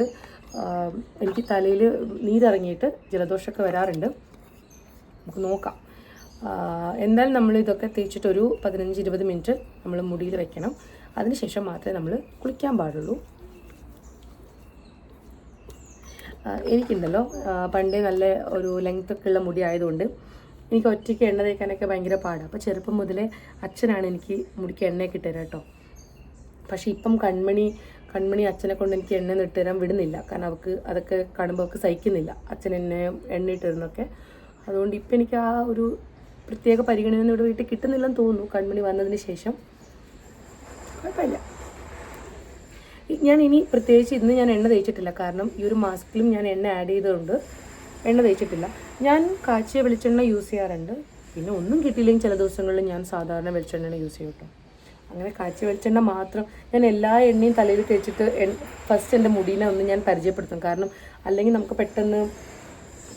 S1: എനിക്ക് തലയിൽ നീരിറങ്ങിയിട്ട് ജലദോഷമൊക്കെ വരാറുണ്ട്. നമുക്ക് നോക്കാം. എന്തായാലും നമ്മൾ ഇതൊക്കെ തേച്ചിട്ടൊരു പതിനഞ്ച് ഇരുപത് മിനിറ്റ് നമ്മൾ മുടിയിൽ വെക്കണം. അതിനുശേഷം മാത്രമേ നമ്മൾ കുളിക്കാൻ പാടുള്ളൂ. എനിക്കുണ്ടല്ലോ. പണ്ടേ നല്ല ഒരു ലെങ്ത് ഒക്കെ ഉള്ള മുടി ആയതുകൊണ്ട് എനിക്ക് ഒറ്റയ്ക്ക് എണ്ണ തേക്കാനൊക്കെ ഭയങ്കര പാടാണ് അപ്പോൾ ചെറുപ്പം മുതലേ അച്ഛനാണ് എനിക്ക് മുടിക്ക് എണ്ണയൊക്കെ ഇട്ടുതരാം കേട്ടോ പക്ഷേ ഇപ്പം കൺമണി കൺമണി അച്ഛനെ കൊണ്ട് എനിക്ക് എണ്ണ നിട്ടുതരാൻ വിടുന്നില്ല. കാരണം അവൾക്ക് അതൊക്കെ കാണുമ്പോൾ അവൾക്ക് സഹിക്കുന്നില്ല. അച്ഛൻ എന്നെ എണ്ണ ഇട്ടിരുന്നൊക്കെ അതുകൊണ്ട് ഇപ്പം എനിക്ക് ആ ഒരു പ്രത്യേക പരിഗണന ഇവിടെ വീട്ടിൽ കിട്ടുന്നില്ലെന്ന് തോന്നുന്നു. കൺമണി വന്നതിന് ശേഷം കുഴപ്പമില്ല. ഞാൻ ഇനി പ്രത്യേകിച്ച് ഇന്ന് ഞാൻ എണ്ണ തേച്ചിട്ടില്ല. കാരണം ഈ ഒരു മാസ്കിലും ഞാൻ എണ്ണ ആഡ് ചെയ്തതുകൊണ്ട് എണ്ണ തേച്ചിട്ടില്ല. ഞാൻ കാച്ചിയ വെളിച്ചെണ്ണ യൂസ് ചെയ്യാറുണ്ട്. പിന്നെ ഒന്നും കിട്ടിയില്ലെങ്കിൽ ചില ദിവസങ്ങളിൽ ഞാൻ സാധാരണ വെളിച്ചെണ്ണ യൂസ് ചെയ്യും കേട്ടോ. അങ്ങനെ കാച്ചി വെളിച്ചെണ്ണ മാത്രം ഞാൻ എല്ലാ എണ്ണയും തലയിൽ തേച്ചിട്ട് ഫസ്റ്റ് എന്റെ മുടീനെ ഒന്ന് ഞാൻ പരിചയപ്പെടുത്തും. കാരണം അല്ലെങ്കിൽ നമുക്ക് പെട്ടെന്ന്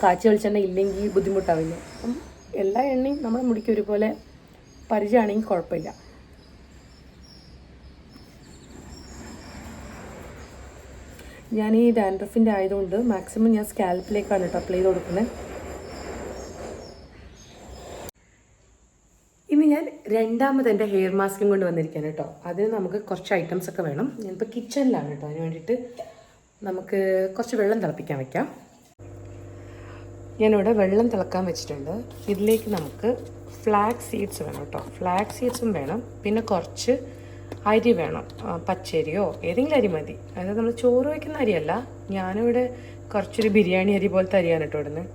S1: കാച്ചി വെളിച്ചെണ്ണ ഇല്ലെങ്കിൽ ബുദ്ധിമുട്ടാവില്ല. അപ്പം എല്ലാ എണ്ണയും നമ്മുടെ മുടിക്ക് ഒരുപോലെ പരിചയമാണെങ്കിൽ കുഴപ്പമില്ല. ഞാൻ ഈ ഡാൻഡ്രഫിന്റെ ആയതുകൊണ്ട് മാക്സിമം ഞാൻ സ്കാൽപ്പിലേക്കാണ് കേട്ടോ അപ്ലൈ ചെയ്ത് കൊടുക്കുന്നത് ഇനി ഞാൻ രണ്ടാമത് എന്റെ ഹെയർ മാസ്കും കൊണ്ട് വന്നിരിക്കുകയാണ് കേട്ടോ. അതിന് നമുക്ക് കുറച്ച് ഐറ്റംസ് ഒക്കെ വേണം. ഞാനിപ്പോൾ കിച്ചണിലാണ് കേട്ടോ. അതിന് വേണ്ടിയിട്ട് നമുക്ക് കുറച്ച് വെള്ളം തിളപ്പിക്കാൻ വെക്കാം. ഞാനിവിടെ വെള്ളം തിളക്കാൻ വെച്ചിട്ടുണ്ട്. ഇതിലേക്ക് നമുക്ക് ഫ്ലാക്സ് സീഡ്സ് വേണം കേട്ടോ. ഫ്ലാക്സ് സീഡ്സും വേണം. പിന്നെ കുറച്ച് അരി വേണം. പച്ചരിയോ ഏതെങ്കിലും അരി മതി. അതായത് നമ്മൾ ചോറ് വയ്ക്കുന്ന അരിയല്ല. ഞാനിവിടെ കുറച്ചൊരു ബിരിയാണി അരി പോലത്തെ അരിയാണ് കേട്ടോ ഇടുന്നത്.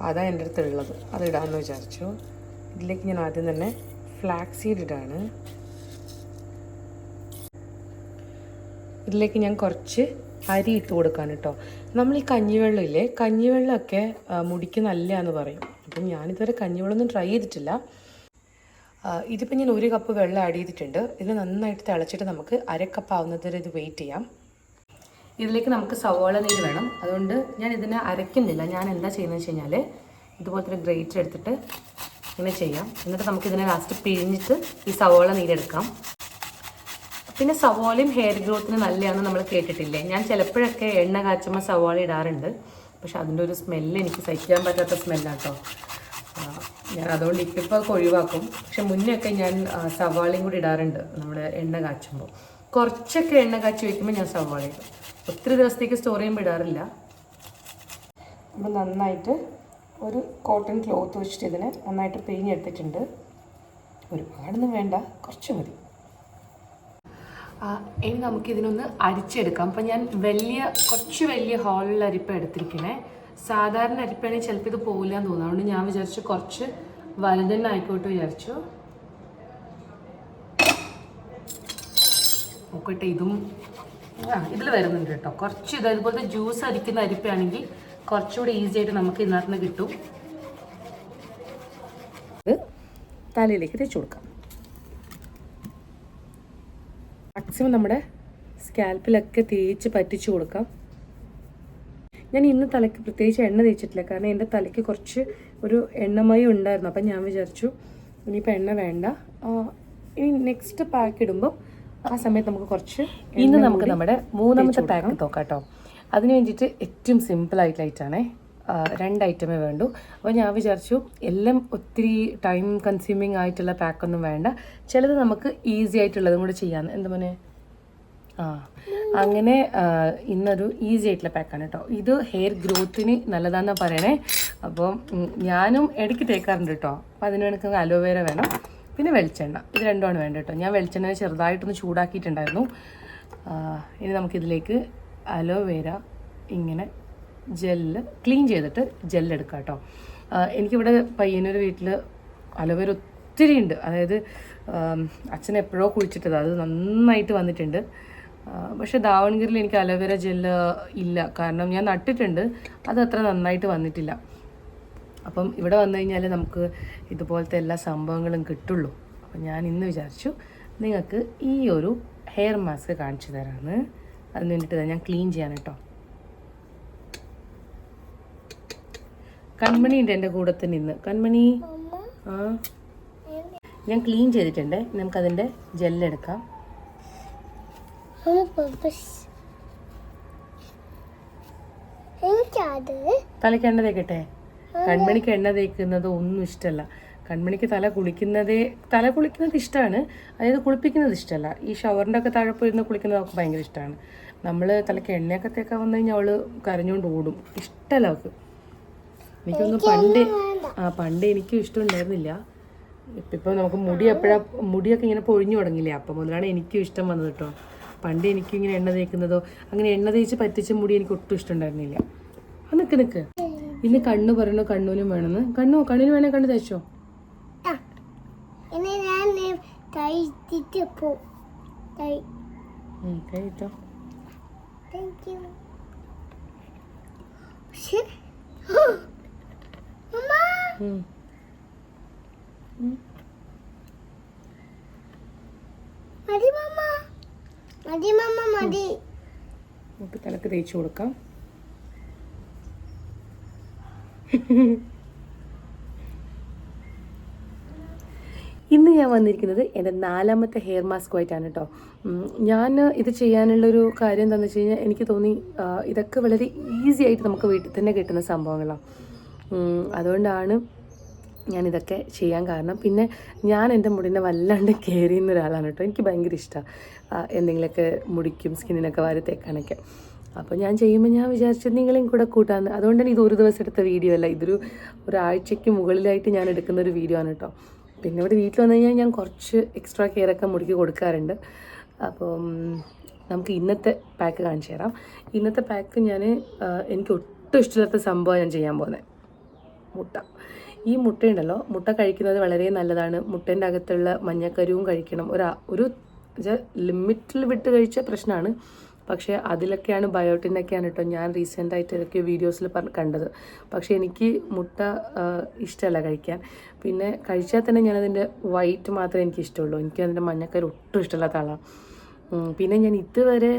S1: അതാണ് എന്റെ അടുത്തുള്ളത് അത് ഇടാമെന്ന് വിചാരിച്ചു. ഇതിലേക്ക് ഞാൻ ആദ്യം തന്നെ ഫ്ലാക്സ് സീഡ് ഇടാണ്. ഇതിലേക്ക് ഞാൻ കുറച്ച് അരി ഇട്ട് കൊടുക്കാൻ കേട്ടോ. നമ്മൾ ഈ കഞ്ഞിവെള്ളം ഇല്ലേ കഞ്ഞിവെള്ളമൊക്കെ മുടിക്ക് എന്ന് പറയും. അപ്പം ഞാനിതുവരെ കഞ്ഞിവെള്ളമൊന്നും ട്രൈ ചെയ്തിട്ടില്ല. ഇതിപ്പോൾ ഞാൻ ഒരു കപ്പ് വെള്ളം ആഡ് ചെയ്തിട്ടുണ്ട്. ഇത് നന്നായിട്ട് തിളച്ചിട്ട് നമുക്ക് അരക്കപ്പ് ആവുന്നതുവരെ ആവുന്നത് വരെ ഇത് വെയിറ്റ് ചെയ്യാം. ഇതിലേക്ക് നമുക്ക് സവോള നീര് വേണം. അതുകൊണ്ട് ഞാൻ ഇതിനെ അരയ്ക്കുന്നില്ല ഞാൻ എന്താ ചെയ്യുന്നത് വെച്ച് കഴിഞ്ഞാൽ ഇതുപോലത്തെ ഒരു ഗ്രേറ്റർ എടുത്തിട്ട് ഇങ്ങനെ ചെയ്യാം. എന്നിട്ട് നമുക്ക് ഇതിനെ ലാസ്റ്റ് പിഴിഞ്ഞിട്ട് ഈ സവോള നീരെടുക്കാം. പിന്നെ സവോളയും ഹെയർ ഗ്രോത്തിന് നല്ലതാണെന്ന് നമ്മൾ കേട്ടിട്ടില്ലേ? ഞാൻ ചിലപ്പോഴൊക്കെ എണ്ണ കാച്ചുമ്പോൾ സവോള ഇടാറുണ്ട്. പക്ഷെ അതിന്റെ ഒരു സ്മെല്ല് എനിക്ക് സഹിക്കാൻ പറ്റാത്ത സ്മെല്ലാണ് കേട്ടോ ഞാൻ അതുകൊണ്ട് ഇപ്പം ഇപ്പോൾ ഒക്കെ ഒഴിവാക്കും. പക്ഷെ മുന്നേ ഞാൻ സവാളയും കൂടി ഇടാറുണ്ട് നമ്മൾ എണ്ണ കാച്ചുമ്പോൾ. കുറച്ചൊക്കെ എണ്ണ കാച്ചി വയ്ക്കുമ്പോൾ ഞാൻ സവാള ഇടും. ഒത്തിരി ദിവസത്തേക്ക് സ്റ്റോർ ചെയ്യുമ്പോൾ ഇടാറില്ല. അപ്പോൾ നന്നായിട്ട് ഒരു കോട്ടൺ ക്ലോത്ത് വെച്ചിട്ട് ഇതിനെ നന്നായിട്ട് പിഴിഞ്ഞെടുത്തിട്ടുണ്ട്. ഒരുപാടൊന്നും വേണ്ട കുറച്ച് മതി. ഇനി നമുക്കിതിനൊന്ന് അരിച്ചെടുക്കാം. അപ്പം ഞാൻ വലിയ കുറച്ച് വലിയ ഹോളിലുള്ള അരിപ്പ എടുത്തിരിക്കണേ. സാധാരണ അരിപ്പാണെങ്കിൽ ചിലപ്പോൾ ഇത് പോകില്ല എന്ന് തോന്നുന്നു. അതുകൊണ്ട് ഞാൻ വിചാരിച്ചു കുറച്ച് വലുതന്നെ ആയിക്കോട്ടെ വിചാരിച്ചു. നോക്കട്ടെ ഇതും ആ ഇതിൽ വരുന്നുണ്ട് കേട്ടോ. കുറച്ച് ഇതേപോലത്തെ ജ്യൂസ് അരിക്കുന്ന അരിപ്പയാണെങ്കിൽ കുറച്ചുകൂടി ഈസി ആയിട്ട് നമുക്ക് ഇതിനകത്ത് നിന്ന് കിട്ടും തലയിലേക്ക് തേച്ച് കൊടുക്കാം. മാക്സിമം നമ്മുടെ സ്കാൽപ്പിലൊക്കെ തേച്ച് പറ്റിച്ചു കൊടുക്കാം. ഞാൻ ഇന്ന് തലയ്ക്ക് പ്രത്യേകിച്ച് എണ്ണ തേച്ചിട്ടില്ല. കാരണം എന്റെ തലയ്ക്ക് കുറച്ച് ഒരു എണ്ണമയം ഉണ്ടായിരുന്നു. അപ്പം ഞാൻ വിചാരിച്ചു ഇനിയിപ്പോൾ എണ്ണ വേണ്ട. ഇനി നെക്സ്റ്റ് പാക്ക് ഇടുമ്പോൾ ആ സമയത്ത് നമുക്ക് കുറച്ച് ഇന്ന് നമുക്ക് നമ്മുടെ മൂന്നാമത്തെ പാക്ക് നോക്കാം കേട്ടോ. അതിന് വേണ്ടിയിട്ട് ഏറ്റവും സിമ്പിൾ ആയിട്ടുള്ള ഐറ്റാണേ രണ്ട് ഐറ്റമേ വേണ്ടൂ. അപ്പോൾ ഞാൻ വിചാരിച്ചു എല്ലാം ഒത്തിരി ടൈം കൺസ്യൂമിങ് ആയിട്ടുള്ള പാക്കൊന്നും വേണ്ട. ചിലത് നമുക്ക് ഈസി ആയിട്ടുള്ളതും കൂടെ ചെയ്യാമെന്ന് എന്താ മോനെ? ആ അങ്ങനെ ഇന്നൊരു ഈസി ആയിട്ടുള്ള പാക്കാണ് കേട്ടോ ഇത് ഹെയർ ഗ്രോത്തിന് നല്ലതാണെന്നാണ് പറയണേ. അപ്പോൾ ഞാനും ഇടയ്ക്ക് തേക്കാറുണ്ട് കേട്ടോ അപ്പോൾ അതിന് വേണമെങ്കിൽ അലോവേര വേണം. പിന്നെ വെളിച്ചെണ്ണ. ഇത് രണ്ടുമാണ് വേണ്ടത് കേട്ടോ ഞാൻ വെളിച്ചെണ്ണ ചെറുതായിട്ടൊന്ന് ചൂടാക്കിയിട്ടുണ്ടായിരുന്നു. ഇനി നമുക്കിതിലേക്ക് അലോവേര ഇങ്ങനെ ജെല്ല് ക്ലീൻ ചെയ്തിട്ട് ജെല്ലെടുക്കാം കേട്ടോ. എനിക്കിവിടെ പയ്യനൊരു വീട്ടിൽ അലോവേര ഒത്തിരി ഉണ്ട്. അതായത് അച്ഛൻ എപ്പോഴോ കുഴിച്ചിട്ടത്. അത് നന്നായിട്ട് വന്നിട്ടുണ്ട്. പക്ഷേ ദാവണഗിരിൽ എനിക്ക് അലോവേര ജെല്ല് ഇല്ല. കാരണം ഞാൻ നട്ടിട്ടുണ്ട്. അത് അത്ര നന്നായിട്ട് വന്നിട്ടില്ല. അപ്പം ഇവിടെ വന്നു കഴിഞ്ഞാൽ നമുക്ക് ഇതുപോലത്തെ എല്ലാ സംഭവങ്ങളും കിട്ടുള്ളൂ. അപ്പം ഞാൻ ഇന്ന് വിചാരിച്ചു നിങ്ങൾക്ക് ഈ ഒരു ഹെയർ മാസ്ക് കാണിച്ചു തരാമെന്ന് അതിന് വേണ്ടിയിട്ട് ഞാൻ ക്ലീൻ ചെയ്യാൻ കേട്ടോ. കൺമണി ഉണ്ട് എന്റെ കൂടെ തന്നെ ഇന്ന് കൺമണി? ആ. ഞാൻ ക്ലീൻ ചെയ്തിട്ടുണ്ട്. നമുക്ക് നമുക്കതിന്റെ
S2: ജെല്ലെടുക്കാം.
S1: തലയ്ക്ക് എണ്ണ തേക്കട്ടെ? കൺമണിക്ക് എണ്ണ തേക്കുന്നത് ഒന്നും ഇഷ്ടമല്ല. കൺമണിക്ക് തല കുളിക്കുന്നതേ തല കുളിക്കുന്നത് ഇഷ്ടമാണ്. അതായത് കുളിപ്പിക്കുന്നത് ഇഷ്ടമല്ല. ഈ ഷവറിന്റെ ഒക്കെ താഴെ പോയിരുന്ന് കുളിക്കുന്നത് അവൾക്ക് ഭയങ്കര ഇഷ്ടമാണ്. നമ്മൾ തലയ്ക്ക് എണ്ണയൊക്കെ തേക്കാൻ വന്നു കഴിഞ്ഞാൽ അവൾ കരഞ്ഞുകൊണ്ട് ഓടും. ഇഷ്ടമല്ല അവൾക്ക്. എനിക്കൊന്നും പണ്ട് ആ പണ്ട് എനിക്കും ഇഷ്ടമുണ്ടായിരുന്നില്ല. ഇപ്പം നമുക്ക് മുടി എപ്പോഴാ മുടിയൊക്കെ ഇങ്ങനെ പൊഴിഞ്ഞു തുടങ്ങില്ലേ? അപ്പം മുതലാണ് എനിക്കും ഇഷ്ടം വന്നത് കേട്ടോ പണ്ട് എനിക്കും ഇങ്ങനെ എണ്ണ തേക്കുന്നതോ അങ്ങനെ എണ്ണ തേച്ച് പറ്റിച്ച മുടി എനിക്ക് ഒട്ടും ഇഷ്ടമുണ്ടായിരുന്നില്ല. ആ നിക്ക് നിക്ക്. ഇന്ന് കണ്ണു പറയണു കണ്ണൂനും വേണമെന്ന്. കണ്ണു കണ്ണിന് വേണേ കണ്ണ് തേച്ചോ? കഴിച്ചോ
S2: താങ്ക് യു പക്ഷേ അമ്മ
S1: ഉം.
S2: മതി മമ്മ മതി മമ്മ മതി.
S1: നമുക്ക് തലക്ക് തേച്ച് കൊടുക്കാം. ഇന്ന് ഞാൻ വന്നിരിക്കുന്നത് എന്റെ നാലാമത്തെ ഹെയർ മാസ്കുമായിട്ടാണ് കേട്ടോ ഞാൻ ഇത് ചെയ്യാനുള്ളൊരു കാര്യം എന്താണെന്ന് വെച്ച് കഴിഞ്ഞാൽ എനിക്ക് തോന്നി ഇതൊക്കെ വളരെ ഈസി ആയിട്ട് നമുക്ക് വീട്ടിൽ തന്നെ കിട്ടുന്ന സംഭവങ്ങളാണ് അതുകൊണ്ടാണ് ഞാനിതൊക്കെ ചെയ്യാൻ കാരണം. പിന്നെ ഞാൻ എന്റെ മുടിനെ വല്ലാണ്ട് കെയർ ചെയ്യുന്ന ഒരാളാണ് കേട്ടോ. എനിക്ക് ഭയങ്കര ഇഷ്ടമാണ് എന്തെങ്കിലുമൊക്കെ മുടിക്കും സ്കിന്നിനൊക്കെ വാരി തേക്കാനൊക്കെ. അപ്പോൾ ഞാൻ ചെയ്യുമ്പോൾ ഞാൻ വിചാരിച്ചത് നിങ്ങളെയും കൂടെ കൂട്ടാന്ന്. അതുകൊണ്ട് തന്നെ ഇത് ഒരു ദിവസം എടുത്ത വീഡിയോ അല്ല. ഇതൊരു ഒരാഴ്ചയ്ക്ക് മുകളിലായിട്ട് ഞാൻ എടുക്കുന്ന ഒരു വീഡിയോ ആണ് കേട്ടോ. പിന്നെ ഇവിടെ വീട്ടിൽ വന്നു കഴിഞ്ഞാൽ ഞാൻ കുറച്ച് എക്സ്ട്രാ കെയർ ഒക്കെ മുടിക്ക് കൊടുക്കാറുണ്ട്. അപ്പോൾ നമുക്ക് ഇന്നത്തെ പാക്ക് കാണിച്ചു തരാം. ഇന്നത്തെ പാക്ക് ഞാൻ എനിക്ക് ഒട്ടും ഇഷ്ടമില്ലാത്ത സംഭവം ഞാൻ ചെയ്യാൻ പോകുന്നത്. മുട്ട. ഈ മുട്ടയുണ്ടല്ലോ മുട്ട കഴിക്കുന്നത് വളരെ നല്ലതാണ്. മുട്ടേന്റെ അകത്തുള്ള മഞ്ഞക്കരുവും കഴിക്കണം. ഒരു ഒരു ലിമിറ്റിൽ വിട്ട് കഴിച്ച പ്രശ്നമാണ്. പക്ഷേ അതിലൊക്കെയാണ് ബയോട്ടിനൊക്കെയാണ് കേട്ടോ ഞാൻ റീസെന്റായിട്ട് ഇതൊക്കെ വീഡിയോസിൽ കണ്ടത്. പക്ഷേ എനിക്ക് മുട്ട ഇഷ്ടമല്ല കഴിക്കാൻ. പിന്നെ കഴിച്ചാൽ തന്നെ ഞാനതിന്റെ വൈറ്റ് മാത്രമേ എനിക്ക് ഇഷ്ടമുള്ളൂ എനിക്ക് അതിന്റെ മഞ്ഞക്കരി ഒട്ടും ഇഷ്ടമില്ലാത്ത ആളാണ്. പിന്നെ ഞാൻ ഇതുവരെ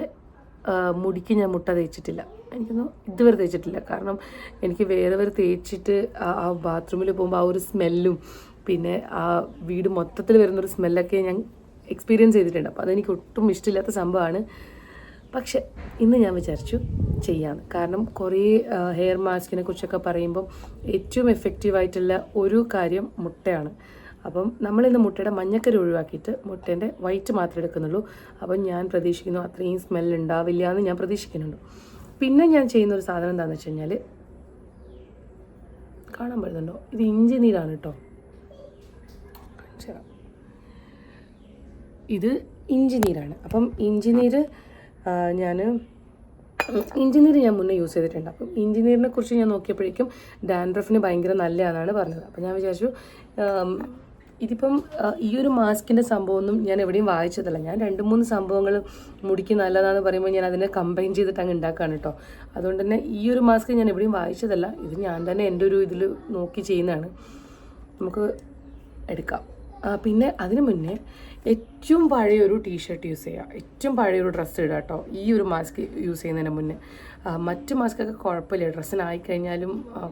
S1: മുടിക്ക് ഞാൻ മുട്ട തേച്ചിട്ടില്ല. എനിക്കൊന്നും ഇതുവരെ തേച്ചിട്ടില്ല. കാരണം എനിക്ക് വേറെ തേച്ചിട്ട് ആ- ബാത്റൂമിൽ പോകുമ്പോൾ ആ ഒരു സ്മെല്ലും പിന്നെ ആ വീട് മൊത്തത്തിൽ വരുന്നൊരു സ്മെല്ലൊക്കെ ഞാൻ എക്സ്പീരിയൻസ് ചെയ്തിട്ടുണ്ട്. അപ്പോൾ അതെനിക്ക് ഒട്ടും ഇഷ്ടമില്ലാത്ത സംഭവമാണ് പക്ഷെ ഇന്ന് ഞാൻ വിചാരിച്ചു ചെയ്യാമെന്ന് കാരണം കുറേ ഹെയർ മാസ്കിനെ കുറിച്ചൊക്കെ പറയുമ്പം ഏറ്റവും എഫക്റ്റീവായിട്ടുള്ള ഒരു കാര്യം മുട്ടയാണ്. അപ്പം നമ്മളിന്ന് മുട്ടയുടെ മഞ്ഞക്കരി ഒഴിവാക്കിയിട്ട് മുട്ടേന്റെ വൈറ്റ് മാത്രമേ എടുക്കുന്നുള്ളൂ. അപ്പം ഞാൻ പ്രതീക്ഷിക്കുന്നു അത്രയും സ്മെൽ ഉണ്ടാവില്ല എന്ന് ഞാൻ പ്രതീക്ഷിക്കുന്നുണ്ട്. പിന്നെ ഞാൻ ചെയ്യുന്ന ഒരു സാധനം എന്താണെന്ന് വെച്ച് കഴിഞ്ഞാൽ കാണാൻ പറ്റുന്നുണ്ടോ? ഇത് ഇഞ്ചി നീരാണ് കേട്ടോ. ഇത് ഇഞ്ചി നീരാണ്. അപ്പം ഇഞ്ചി നീര് ഞാൻ ഇഞ്ചി നീര് ഞാൻ മുന്നേ യൂസ് ചെയ്തിട്ടുണ്ട്. അപ്പം ഇഞ്ചി നീരിനെ കുറിച്ച് ഞാൻ നോക്കിയപ്പോഴേക്കും ഡാൻഡ്രഫിന് ഭയങ്കര നല്ലതാണെന്നാണ് പറഞ്ഞത്. അപ്പം ഞാൻ വിചാരിച്ചു ഇതിപ്പം ഈ ഒരു മാസ്കിന്റെ സംഭവമൊന്നും ഞാൻ എവിടെയും വായിച്ചതല്ല. ഞാൻ രണ്ട് മൂന്ന് സംഭവങ്ങൾ മുടിക്ക് നല്ലതാണെന്ന് പറയുമ്പോൾ ഞാൻ അതിനെ കമ്പൈൻ ചെയ്തിട്ട് അങ്ങ് ഉണ്ടാക്കുകയാണ് കേട്ടോ അതുകൊണ്ട് തന്നെ ഈ ഒരു മാസ്ക് ഞാൻ എവിടെയും വായിച്ചതല്ല. ഇത് ഞാൻ തന്നെ എന്റെ ഒരു ഇതിൽ നോക്കി ചെയ്യുന്നതാണ്. നമുക്ക് എടുക്കാം. പിന്നെ അതിന് മുന്നേ ഏറ്റവും പഴയൊരു ടീഷർട്ട് യൂസ് ചെയ്യുക ഏറ്റവും പഴയൊരു ഡ്രസ്സ് ഇടുക കേട്ടോ ഈ ഒരു മാസ്ക് യൂസ് ചെയ്യുന്നതിന് മുന്നേ. മറ്റ് മാസ്കൊക്കെ കുഴപ്പമില്ല. ഡ്രസ്സിനായി കഴിഞ്ഞാലും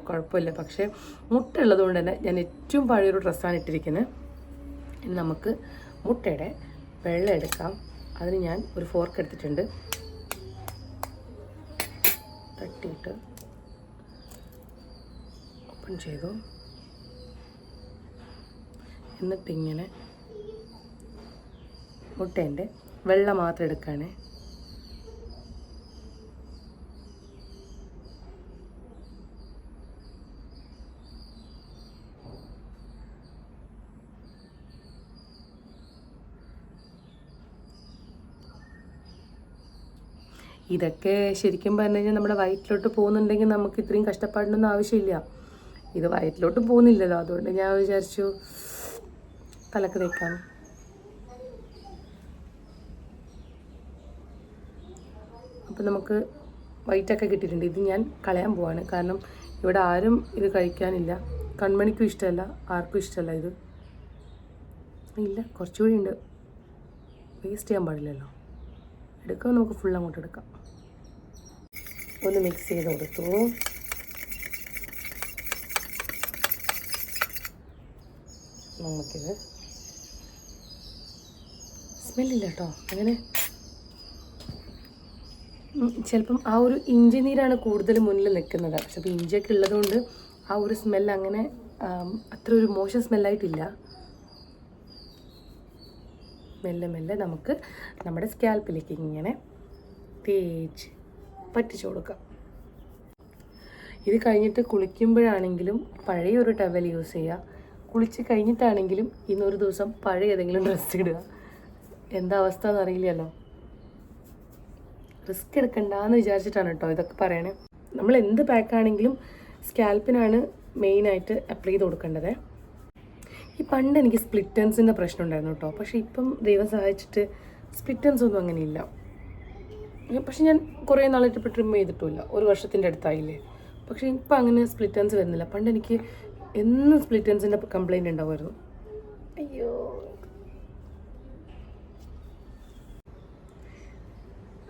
S1: കുഴപ്പമില്ല. പക്ഷേ മുട്ട കൊണ്ട് തന്നെ ഞാൻ ഏറ്റവും പഴയൊരു ഡ്രസ്സാണ് ഇട്ടിരിക്കുന്നത്. നമുക്ക് മുട്ടയുടെ വെള്ളം എടുക്കാം. അതിന് ഞാൻ ഒരു ഫോർക്ക് എടുത്തിട്ടുണ്ട്. തട്ടിയിട്ട് ഓപ്പൺ ചെയ്തു. എന്നിട്ടിങ്ങനെ മുട്ടേന്റെ വെള്ള മാത്രം എടുക്കുകയാണേ ഇതൊക്കെ ശരിക്കും പറഞ്ഞു കഴിഞ്ഞാൽ നമ്മുടെ വയറ്റിലോട്ട് പോകുന്നുണ്ടെങ്കിൽ നമുക്ക് ഇത്രയും കഷ്ടപ്പാടിനൊന്നും ആവശ്യമില്ല. ഇത് വയറ്റിലോട്ട് പോകുന്നില്ലല്ലോ. അതുകൊണ്ട് ഞാൻ വിചാരിച്ചു തലക്ക് തേക്കാം അപ്പം നമുക്ക് വൈറ്റൊക്കെ കിട്ടിയിട്ടുണ്ട്. ഇത് ഞാൻ കളയാൻ പോവാണ്. കാരണം ഇവിടെ ആരും ഇത് കഴിക്കാനില്ല. കൺമണിക്കും ഇഷ്ടമല്ല. ആർക്കും ഇഷ്ടമല്ല ഇത്. ഇല്ല കുറച്ചുകൂടി ഉണ്ട്. വേസ്റ്റ് ചെയ്യാൻ പാടില്ലല്ലോ. എടുക്കാം നമുക്ക് ഫുൾ അങ്ങോട്ട് എടുക്കാം. ഒന്ന് മിക്സ് ചെയ്ത് കൊടുത്തു. നമുക്കിത് സ്മെല്ലില്ല കേട്ടോ അങ്ങനെ ചിലപ്പം ആ ഒരു ഇഞ്ചി നീരാണ് കൂടുതൽ മുന്നിൽ നിൽക്കുന്നത് പക്ഷെ അപ്പോൾ ഇഞ്ചിയൊക്കെ ഉള്ളതുകൊണ്ട് ആ ഒരു സ്മെല്ല് അങ്ങനെ അത്ര ഒരു മോശം സ്മെല്ലായിട്ടില്ല മെല്ലെ മെല്ലെ നമുക്ക് നമ്മുടെ സ്കാൽപ്പിലേക്ക് ഇങ്ങനെ തേച്ച് പറ്റിച്ചു കൊടുക്കാം. ഇത് കഴിഞ്ഞിട്ട് കുളിക്കുമ്പോഴാണെങ്കിലും പഴയ ഒരു ടവൽ യൂസ് ചെയ്യുക കുളിച്ച് കഴിഞ്ഞിട്ടാണെങ്കിലും ഇന്നൊരു ദിവസം പഴയ ഏതെങ്കിലും ഡ്രസ്സ് ഇടുക. എന്താ അവസ്ഥ എന്ന് എന്നറിയില്ലല്ലോ റിസ്ക് എടുക്കണ്ടെന്ന് വിചാരിച്ചിട്ടാണ് കേട്ടോ ഇതൊക്കെ പറയണേ. നമ്മൾ എന്ത് പാക്കാണെങ്കിലും സ്കാൽപ്പിനാണ് മെയിനായിട്ട് അപ്ലൈ ചെയ്ത് കൊടുക്കേണ്ടത്. ഈ പണ്ട് എനിക്ക് സ്പ്ലിറ്റൻസിന്റെ പ്രശ്നം ഉണ്ടായിരുന്നു കേട്ടോ പക്ഷേ ഇപ്പം ദൈവം സഹായിച്ചിട്ട് സ്പ്ലിറ്റൻസ് ഒന്നും അങ്ങനെയില്ല. പക്ഷെ ഞാൻ കുറേ നാളായിട്ട് ഇപ്പോൾ ട്രിം ചെയ്തിട്ടില്ല ഒരു വർഷത്തിന്റെ അടുത്തായില്ലേ. പക്ഷേ ഇപ്പം അങ്ങനെ സ്പ്ലിറ്റൻസ് വരുന്നില്ല. പണ്ട് എനിക്ക് എന്നും സ്പ്ലിറ്റൻസിന്റെ കംപ്ലയിന്റ് ഉണ്ടാവുമായിരുന്നു. അയ്യോ.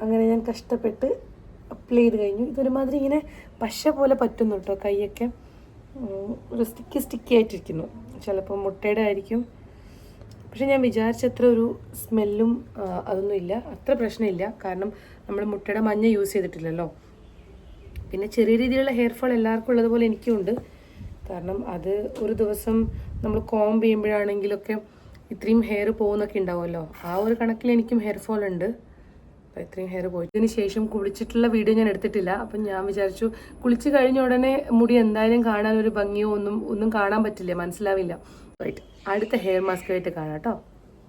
S1: അങ്ങനെ ഞാൻ കഷ്ടപ്പെട്ട് അപ്ലൈ ചെയ്ത് കഴിഞ്ഞു. ഇതൊരുമാതിരി ഇങ്ങനെ പശ പോലെ പറ്റുന്നു കേട്ടോ കൈയൊക്കെ. ഒരു സ്റ്റിക്കി സ്റ്റിക്കി ആയിട്ടിരിക്കുന്നു. ചിലപ്പോൾ മുട്ടയുടെ ആയിരിക്കും. പക്ഷെ ഞാൻ വിചാരിച്ചത്ര ഒരു സ്മെല്ലും അതൊന്നും ഇല്ല. അത്ര പ്രശ്നമില്ല. കാരണം നമ്മൾ മുട്ടയുടെ മഞ്ഞ യൂസ് ചെയ്തിട്ടില്ലല്ലോ. പിന്നെ ചെറിയ രീതിയിലുള്ള ഹെയർ ഫോൾ എല്ലാവർക്കും ഉള്ളതുപോലെ എനിക്കും ഉണ്ട്. കാരണം അത് ഒരു ദിവസം നമ്മൾ കോംബ് ചെയ്യുമ്പോഴാണെങ്കിലൊക്കെ ഇത്രയും ഹെയർ പോകുന്നൊക്കെ ഉണ്ടാവുമല്ലോ. ആ ഒരു കണക്കിൽ എനിക്കും ഹെയർ ഫോൾ ഉണ്ട്. അപ്പോൾ ഇത്രയും ഹെയർ പോയി. ഇതിന് ശേഷം കുളിച്ചിട്ടുള്ള വീഡിയോ ഞാൻ എടുത്തിട്ടില്ല. അപ്പം ഞാൻ വിചാരിച്ചു കുളിച്ച് കഴിഞ്ഞ ഉടനെ മുടി എന്തായാലും കാണാൻ ഒരു ഭംഗിയോ ഒന്നും ഒന്നും കാണാൻ പറ്റില്ല. മനസ്സിലാവില്ല. റൈറ്റ് അടുത്ത ഹെയർ മാസ്ക് ആയിട്ട് കാണാം കേട്ടോ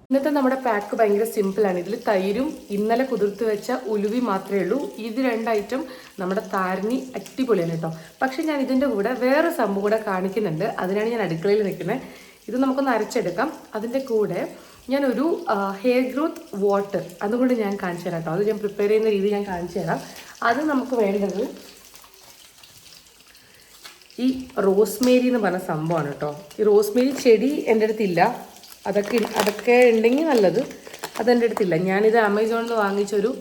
S1: ഇന്നത്തെ നമ്മുടെ പാക്ക് ഭയങ്കര സിമ്പിളാണ് ഇതിൽ തൈരും ഇന്നലെ കുതിർത്ത് വെച്ച ഉലുവി മാത്രമേ ഉള്ളൂ. ഇത് രണ്ട് ഐറ്റം നമ്മുടെ താരനി അടിപൊളിയാണ് കേട്ടോ പക്ഷെ ഞാൻ ഇതിന്റെ കൂടെ വേറെ സംഭവം കൂടെ കാണിക്കുന്നുണ്ട്. അതിനാണ് ഞാൻ അടുക്കളയിൽ നിൽക്കുന്നത്. ഇത് നമുക്കൊന്ന് അരച്ചെടുക്കാം. അതിന്റെ കൂടെ ഞാനൊരു ഹെയർ ഗ്രോത്ത് വാട്ടർ അതുകൊണ്ട് ഞാൻ കാണിച്ചു തരാം കേട്ടോ. അത് ഞാൻ പ്രിപ്പയർ ചെയ്യുന്ന രീതി ഞാൻ കാണിച്ചു തരാം. അത് നമുക്ക് വേണ്ടത് ഈ റോസ്മേരി എന്ന് പറഞ്ഞ സംഭവമാണ് കേട്ടോ. ഈ റോസ്മേരി ചെടി എന്റെ അടുത്തില്ല. അതൊക്കെ അതൊക്കെ ഉണ്ടെങ്കിൽ നല്ലത്. അതെന്റെ അടുത്തില്ല. ഞാനിത് ആമസോണിൽ നിന്ന് വാങ്ങിച്ചൊരു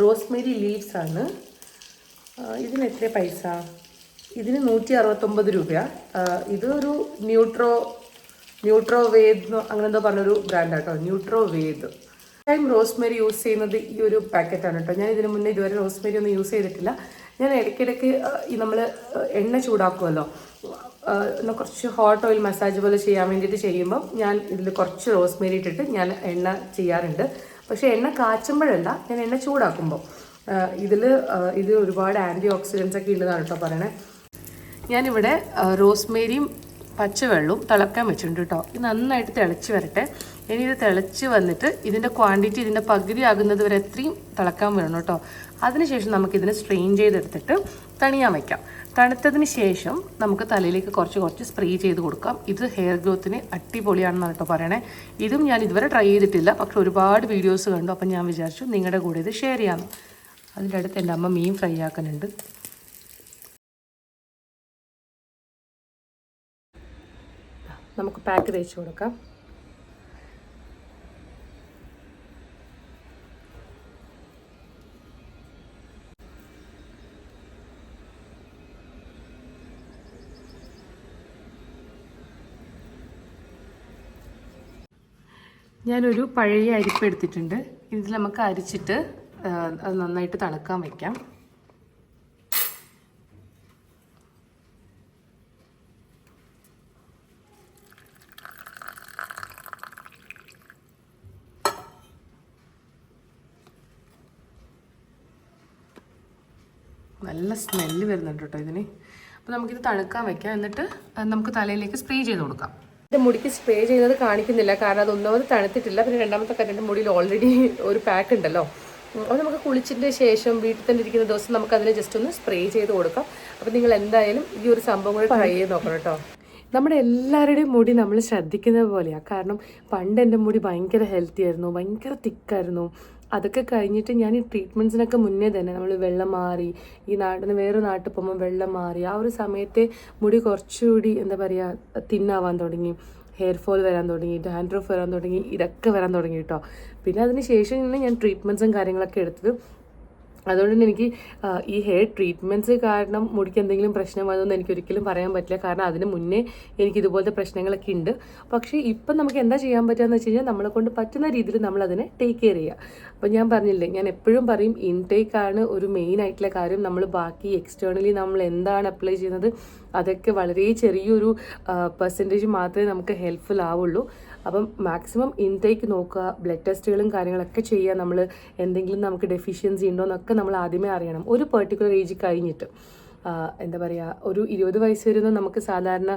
S1: റോസ്മേരി ലീവ്സ് ആണ്. ഇതിന് എത്ര പൈസ? ഇതിന് നൂറ്റി അറുപത്തൊമ്പത് രൂപ ഇത് ഒരു ന്യൂട്രോ ന്യൂട്രോ വേദ് അങ്ങനെ എന്തോ പറഞ്ഞൊരു ബ്രാൻഡ് കേട്ടോ ന്യൂട്രോ വേദ് ടൈം റോസ്മേരി യൂസ് ചെയ്യുന്നത് ഈ ഒരു പാക്കറ്റാണ് കേട്ടോ ഞാൻ ഇതിനു മുന്നേ ഇതുവരെ റോസ്മേരി ഒന്നും യൂസ് ചെയ്തിട്ടില്ല. ഞാൻ ഇടയ്ക്കിടയ്ക്ക് ഈ നമ്മൾ എണ്ണ ചൂടാക്കുമല്ലോ കുറച്ച് ഹോട്ട് ഓയിൽ മസാജ് പോലെ ചെയ്യാൻ വേണ്ടിയിട്ട് ചെയ്യുമ്പം ഞാൻ ഇതിൽ കുറച്ച് റോസ്മേരി ഇട്ടിട്ട് ഞാൻ എണ്ണ ചെയ്യാറുണ്ട്. പക്ഷേ എണ്ണ കാച്ചുമ്പോഴല്ല ഞാൻ എണ്ണ ചൂടാക്കുമ്പോൾ ഇതിൽ ഇത് ഒരുപാട് ആന്റി ഓക്സിഡൻസ് ഒക്കെ ഉള്ളതാണ് കേട്ടോ പറയണേ. ഞാനിവിടെ റോസ്മേരിയും പച്ചവെള്ളവും തിളക്കാൻ വെച്ചിട്ടുണ്ട് കേട്ടോ ഇത് നന്നായിട്ട് തിളച്ച് വരട്ടെ. ഇനി ഇത് തിളച്ച് വന്നിട്ട് ഇതിന്റെ ക്വാണ്ടിറ്റി ഇതിന്റെ പകുതി ആകുന്നത് വരെ എത്രയും തിളക്കാൻ വേണം കേട്ടോ അതിനുശേഷം നമുക്കിതിനെ സ്ട്രെയിൻ ചെയ്തെടുത്തിട്ട് തണിയാൻ വയ്ക്കാം തണുത്തതിന് ശേഷം നമുക്ക് തലയിലേക്ക് കുറച്ച് കുറച്ച് സ്പ്രേ ചെയ്ത് കൊടുക്കാം. ഇത് ഹെയർ ഗ്രോത്തിന് അടിപൊളിയാണെന്നാണ് കേട്ടോ പറയണേ. ഇതും ഞാൻ ഇതുവരെ ട്രൈ ചെയ്തിട്ടില്ല. പക്ഷെ ഒരുപാട് വീഡിയോസ് കണ്ടു. അപ്പം ഞാൻ വിചാരിച്ചു നിങ്ങളുടെ കൂടെ ഇത് ഷെയർ ചെയ്യാമെന്ന് അതിന്റെ അടുത്ത് എന്റെ അമ്മ മീൻ ഫ്രൈ ആക്കുന്നുണ്ട്. നമുക്ക് പാക്ക് തേച്ച് കൊടുക്കാം. ഞാനൊരു പഴയ അരിപ്പ് എടുത്തിട്ടുണ്ട്. ഇതിൽ നമുക്ക് അരിച്ചിട്ട് അത് നന്നായിട്ട് തണുക്കാൻ വയ്ക്കാം നല്ല സ്മെല്ല് വരുന്നുണ്ട് കേട്ടോ ഇതിന്. അപ്പോൾ നമുക്കിത് തണുക്കാൻ വെക്കാം. എന്നിട്ട് നമുക്ക് തലയിലേക്ക് സ്പ്രേ ചെയ്ത് കൊടുക്കാം. എന്റെ മുടിക്ക് സ്പ്രേ ചെയ്യുന്നത് കാണിക്കുന്നില്ല. കാരണം അത് ഒന്നാമത് തണുത്തിട്ടില്ല. പിന്നെ രണ്ടാമത്തെ കാര്യം എന്റെ മുടിയിൽ ഓൾറെഡി ഒരു പാക്ക് ഉണ്ടല്ലോ. അപ്പോൾ നമുക്ക് കുളിച്ചിന്റെ ശേഷം വീട്ടിൽ തന്നെ ഇരിക്കുന്ന ദിവസം നമുക്ക് അതിനെ ജസ്റ്റ് ഒന്ന് സ്പ്രേ ചെയ്ത് കൊടുക്കാം. അപ്പോൾ നിങ്ങൾ എന്തായാലും ഈ ഒരു സംഭവം കൂടെ ട്രൈ ചെയ്ത് നോക്കണം കേട്ടോ. നമ്മുടെ എല്ലാവരുടെയും മുടി നമ്മൾ ശ്രദ്ധിക്കുന്നത് പോലെയാണ് കാരണം പണ്ട് എന്റെ മുടി ഭയങ്കര ഹെൽത്തി ആയിരുന്നു ഭയങ്കര തിക്കായിരുന്നു അതൊക്കെ കഴിഞ്ഞിട്ട് ഞാൻ ഈ ട്രീറ്റ്മെന്റ്സിനൊക്കെ മുന്നേ തന്നെ നമ്മൾ വെള്ളം മാറി ഈ നാട്ടിൽ നിന്ന് വേറെ നാട്ടിൽ പോകുമ്പോൾ വെള്ളം മാറി ആ ഒരു സമയത്തെ മുടി കുറച്ചുകൂടി എന്താ പറയുക തിന്നാവാൻ തുടങ്ങി ഹെയർ ഫോൾ വരാൻ തുടങ്ങി ഡാൻഡ്രഫ് വരാൻ തുടങ്ങി ഇതൊക്കെ വരാൻ തുടങ്ങി കേട്ടോ പിന്നെ അതിന് ശേഷം ഞാൻ ട്രീറ്റ്മെന്റ്സും കാര്യങ്ങളൊക്കെ എടുത്തത്. അതുകൊണ്ട് തന്നെ എനിക്ക് ഈ ഹെയർ ട്രീറ്റ്മെന്റ്സ് കാരണം മുടിക്ക് എന്തെങ്കിലും പ്രശ്നം വന്നതെന്ന് എനിക്ക് ഒരിക്കലും പറയാൻ പറ്റില്ല. കാരണം അതിന് മുന്നേ എനിക്ക് ഇതുപോലത്തെ പ്രശ്നങ്ങളൊക്കെ ഉണ്ട്. പക്ഷേ ഇപ്പം നമുക്ക് എന്താ ചെയ്യാൻ പറ്റുകയെന്ന് വെച്ച് കഴിഞ്ഞാൽ നമ്മളെ കൊണ്ട് പറ്റുന്ന രീതിയിൽ നമ്മൾ അതിനെ ടേക്ക് കെയർ ചെയ്യുക അപ്പം ഞാൻ പറഞ്ഞില്ലേ ഞാൻ എപ്പോഴും പറയും ഇൻടേക്ക് ആണ് ഒരു മെയിൻ ആയിട്ടുള്ള കാര്യം. നമ്മൾ ബാക്കി എക്സ്റ്റേണലി നമ്മൾ എന്താണ് അപ്ലൈ ചെയ്യുന്നത് അതൊക്കെ വളരെ ചെറിയൊരു പെർസെന്റേജ് മാത്രമേ നമുക്ക് ഹെൽപ്ഫുൾ ആവുള്ളൂ. അപ്പം മാക്സിമം ഇൻടേക്ക് നോക്കുക ബ്ലഡ് ടെസ്റ്റുകളും കാര്യങ്ങളൊക്കെ ചെയ്യുക നമ്മൾ എന്തെങ്കിലും നമുക്ക് ഡെഫിഷ്യൻസി ഉണ്ടോ എന്നൊക്കെ നമ്മൾ ആദ്യമേ അറിയണം. ഒരു പെർട്ടിക്കുലർ ഏജ് കഴിഞ്ഞിട്ട്. എന്താ പറയുക ഒരു ഇരുപത് വയസ്സ് വരുന്ന നമുക്ക് സാധാരണ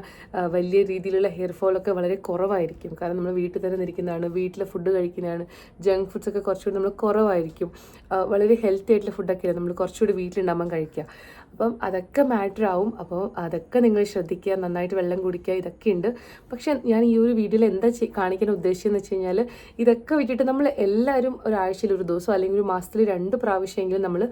S1: വലിയ രീതിയിലുള്ള ഹെയർ ഫോളൊക്കെ വളരെ കുറവായിരിക്കും. കാരണം നമ്മൾ വീട്ടിൽ തന്നെ നിൽക്കുന്നതാണ് വീട്ടിലെ ഫുഡ് കഴിക്കുന്നതാണ് ജങ്ക് ഫുഡ്സൊക്കെ കുറച്ചുകൂടി നമ്മൾ കുറവായിരിക്കും. വളരെ ഹെൽത്തി ആയിട്ടുള്ള ഫുഡൊക്കെയാണ് നമ്മൾ കുറച്ചുകൂടി വീട്ടിലുണ്ടാകുമ്പോൾ കഴിക്കുക. അപ്പം അതൊക്കെ മാറ്റർ ആവും. അപ്പോൾ അതൊക്കെ നിങ്ങൾ ശ്രദ്ധിക്കുക നന്നായിട്ട് വെള്ളം കുടിക്കുക ഇതൊക്കെ ഉണ്ട്. പക്ഷെ ഞാൻ ഈ ഒരു വീഡിയോയിൽ എന്താ കാണിക്കാൻ ഉദ്ദേശിച്ചതെന്ന് വെച്ച് കഴിഞ്ഞാൽ ഇതൊക്കെ വിട്ടിട്ട് നമ്മൾ എല്ലാവരും ഒരാഴ്ചയിൽ ഒരു ദിവസം അല്ലെങ്കിൽ ഒരു മാസത്തിൽ രണ്ട് പ്രാവശ്യമെങ്കിലും നമ്മൾ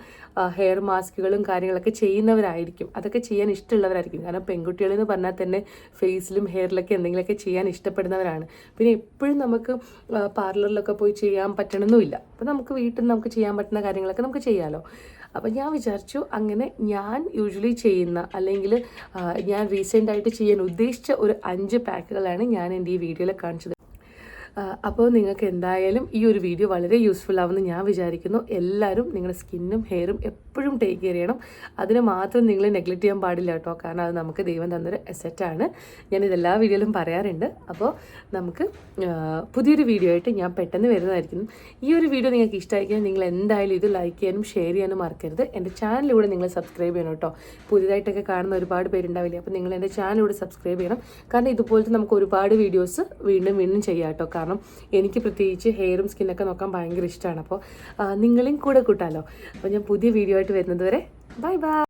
S1: ഹെയർ മാസ്കുകളും കാര്യങ്ങളൊക്കെ ചെയ്യുന്നവരായിരിക്കും. അതൊക്കെ ചെയ്യാൻ ഇഷ്ടമുള്ളവരായിരിക്കും. കാരണം പെൺകുട്ടികളെന്ന് പറഞ്ഞാൽ തന്നെ ഫേസിലും ഹെയറിലൊക്കെ എന്തെങ്കിലുമൊക്കെ ചെയ്യാൻ ഇഷ്ടപ്പെടുന്നവരാണ്. പിന്നെ എപ്പോഴും നമുക്ക് പാർലറിലൊക്കെ പോയി ചെയ്യാൻ പറ്റണമെന്നുമില്ല അപ്പോൾ നമുക്ക് വീട്ടിൽ നമുക്ക് ചെയ്യാൻ പറ്റുന്ന കാര്യങ്ങളൊക്കെ നമുക്ക് ചെയ്യാമല്ലോ അപ്പം ഞാൻ വിചാരിച്ചു അങ്ങനെ ഞാൻ യൂഷ്വലി ചെയ്യുന്ന അല്ലെങ്കിൽ ഞാൻ റീസെന്റായിട്ട് ചെയ്യാൻ ഉദ്ദേശിച്ച ഒരു അഞ്ച് പാക്കുകളാണ് ഞാൻ എന്റെ ഈ വീഡിയോയിൽ കാണിച്ചത്. അപ്പോൾ നിങ്ങൾക്ക് എന്തായാലും ഈ ഒരു വീഡിയോ വളരെ യൂസ്ഫുൾ ആവുമെന്ന് ഞാൻ വിചാരിക്കുന്നു. എല്ലാവരും നിങ്ങളുടെ സ്കിന്നും ഹെയറും എപ്പോഴും ടേക്ക് കെയർ ചെയ്യണം. അതിന് മാത്രം നിങ്ങൾ നെഗ്ലക്റ്റ് ചെയ്യാൻ പാടില്ല കേട്ടോ. കാരണം അത് നമുക്ക് ദൈവം തന്നൊരു അസറ്റാണ് ഞാൻ ഇതെല്ലാ വീഡിയോയിലും പറയാറുണ്ട്. അപ്പോൾ നമുക്ക് പുതിയൊരു വീഡിയോ ആയിട്ട് ഞാൻ പെട്ടെന്ന് വരുന്നതായിരിക്കും ഈ ഒരു വീഡിയോ നിങ്ങൾക്ക് ഇഷ്ടമായിരിക്കാൻ നിങ്ങൾ എന്തായാലും ഇത് ലൈക്ക് ചെയ്യാനും ഷെയർ ചെയ്യാനും മറക്കരുത്. എന്റെ ചാനലിലൂടെ നിങ്ങൾ സബ്സ്ക്രൈബ് ചെയ്യണം കേട്ടോ. പുതിയതായിട്ടൊക്കെ കാണുന്ന ഒരുപാട് പേരുണ്ടാവില്ലേ? അപ്പോൾ നിങ്ങൾ എന്റെ ചാനലിലൂടെ സബ്സ്ക്രൈബ് ചെയ്യണം. കാരണം ഇതുപോലത്തെ നമുക്ക് ഒരുപാട് വീഡിയോസ് വീണ്ടും വീണ്ടും ചെയ്യാം കേട്ടോ. കാരണം എനിക്ക് പ്രത്യേകിച്ച് ഹെയറും സ്കിന്നൊക്കെ നോക്കാൻ ഭയങ്കര ഇഷ്ടമാണ് അപ്പോൾ നിങ്ങളെയും കൂടെ കൂട്ടാലോ. അപ്പോൾ ഞാൻ പുതിയ വീഡിയോ ആയിട്ട് വരുന്നത് വരെ ബൈ ബൈ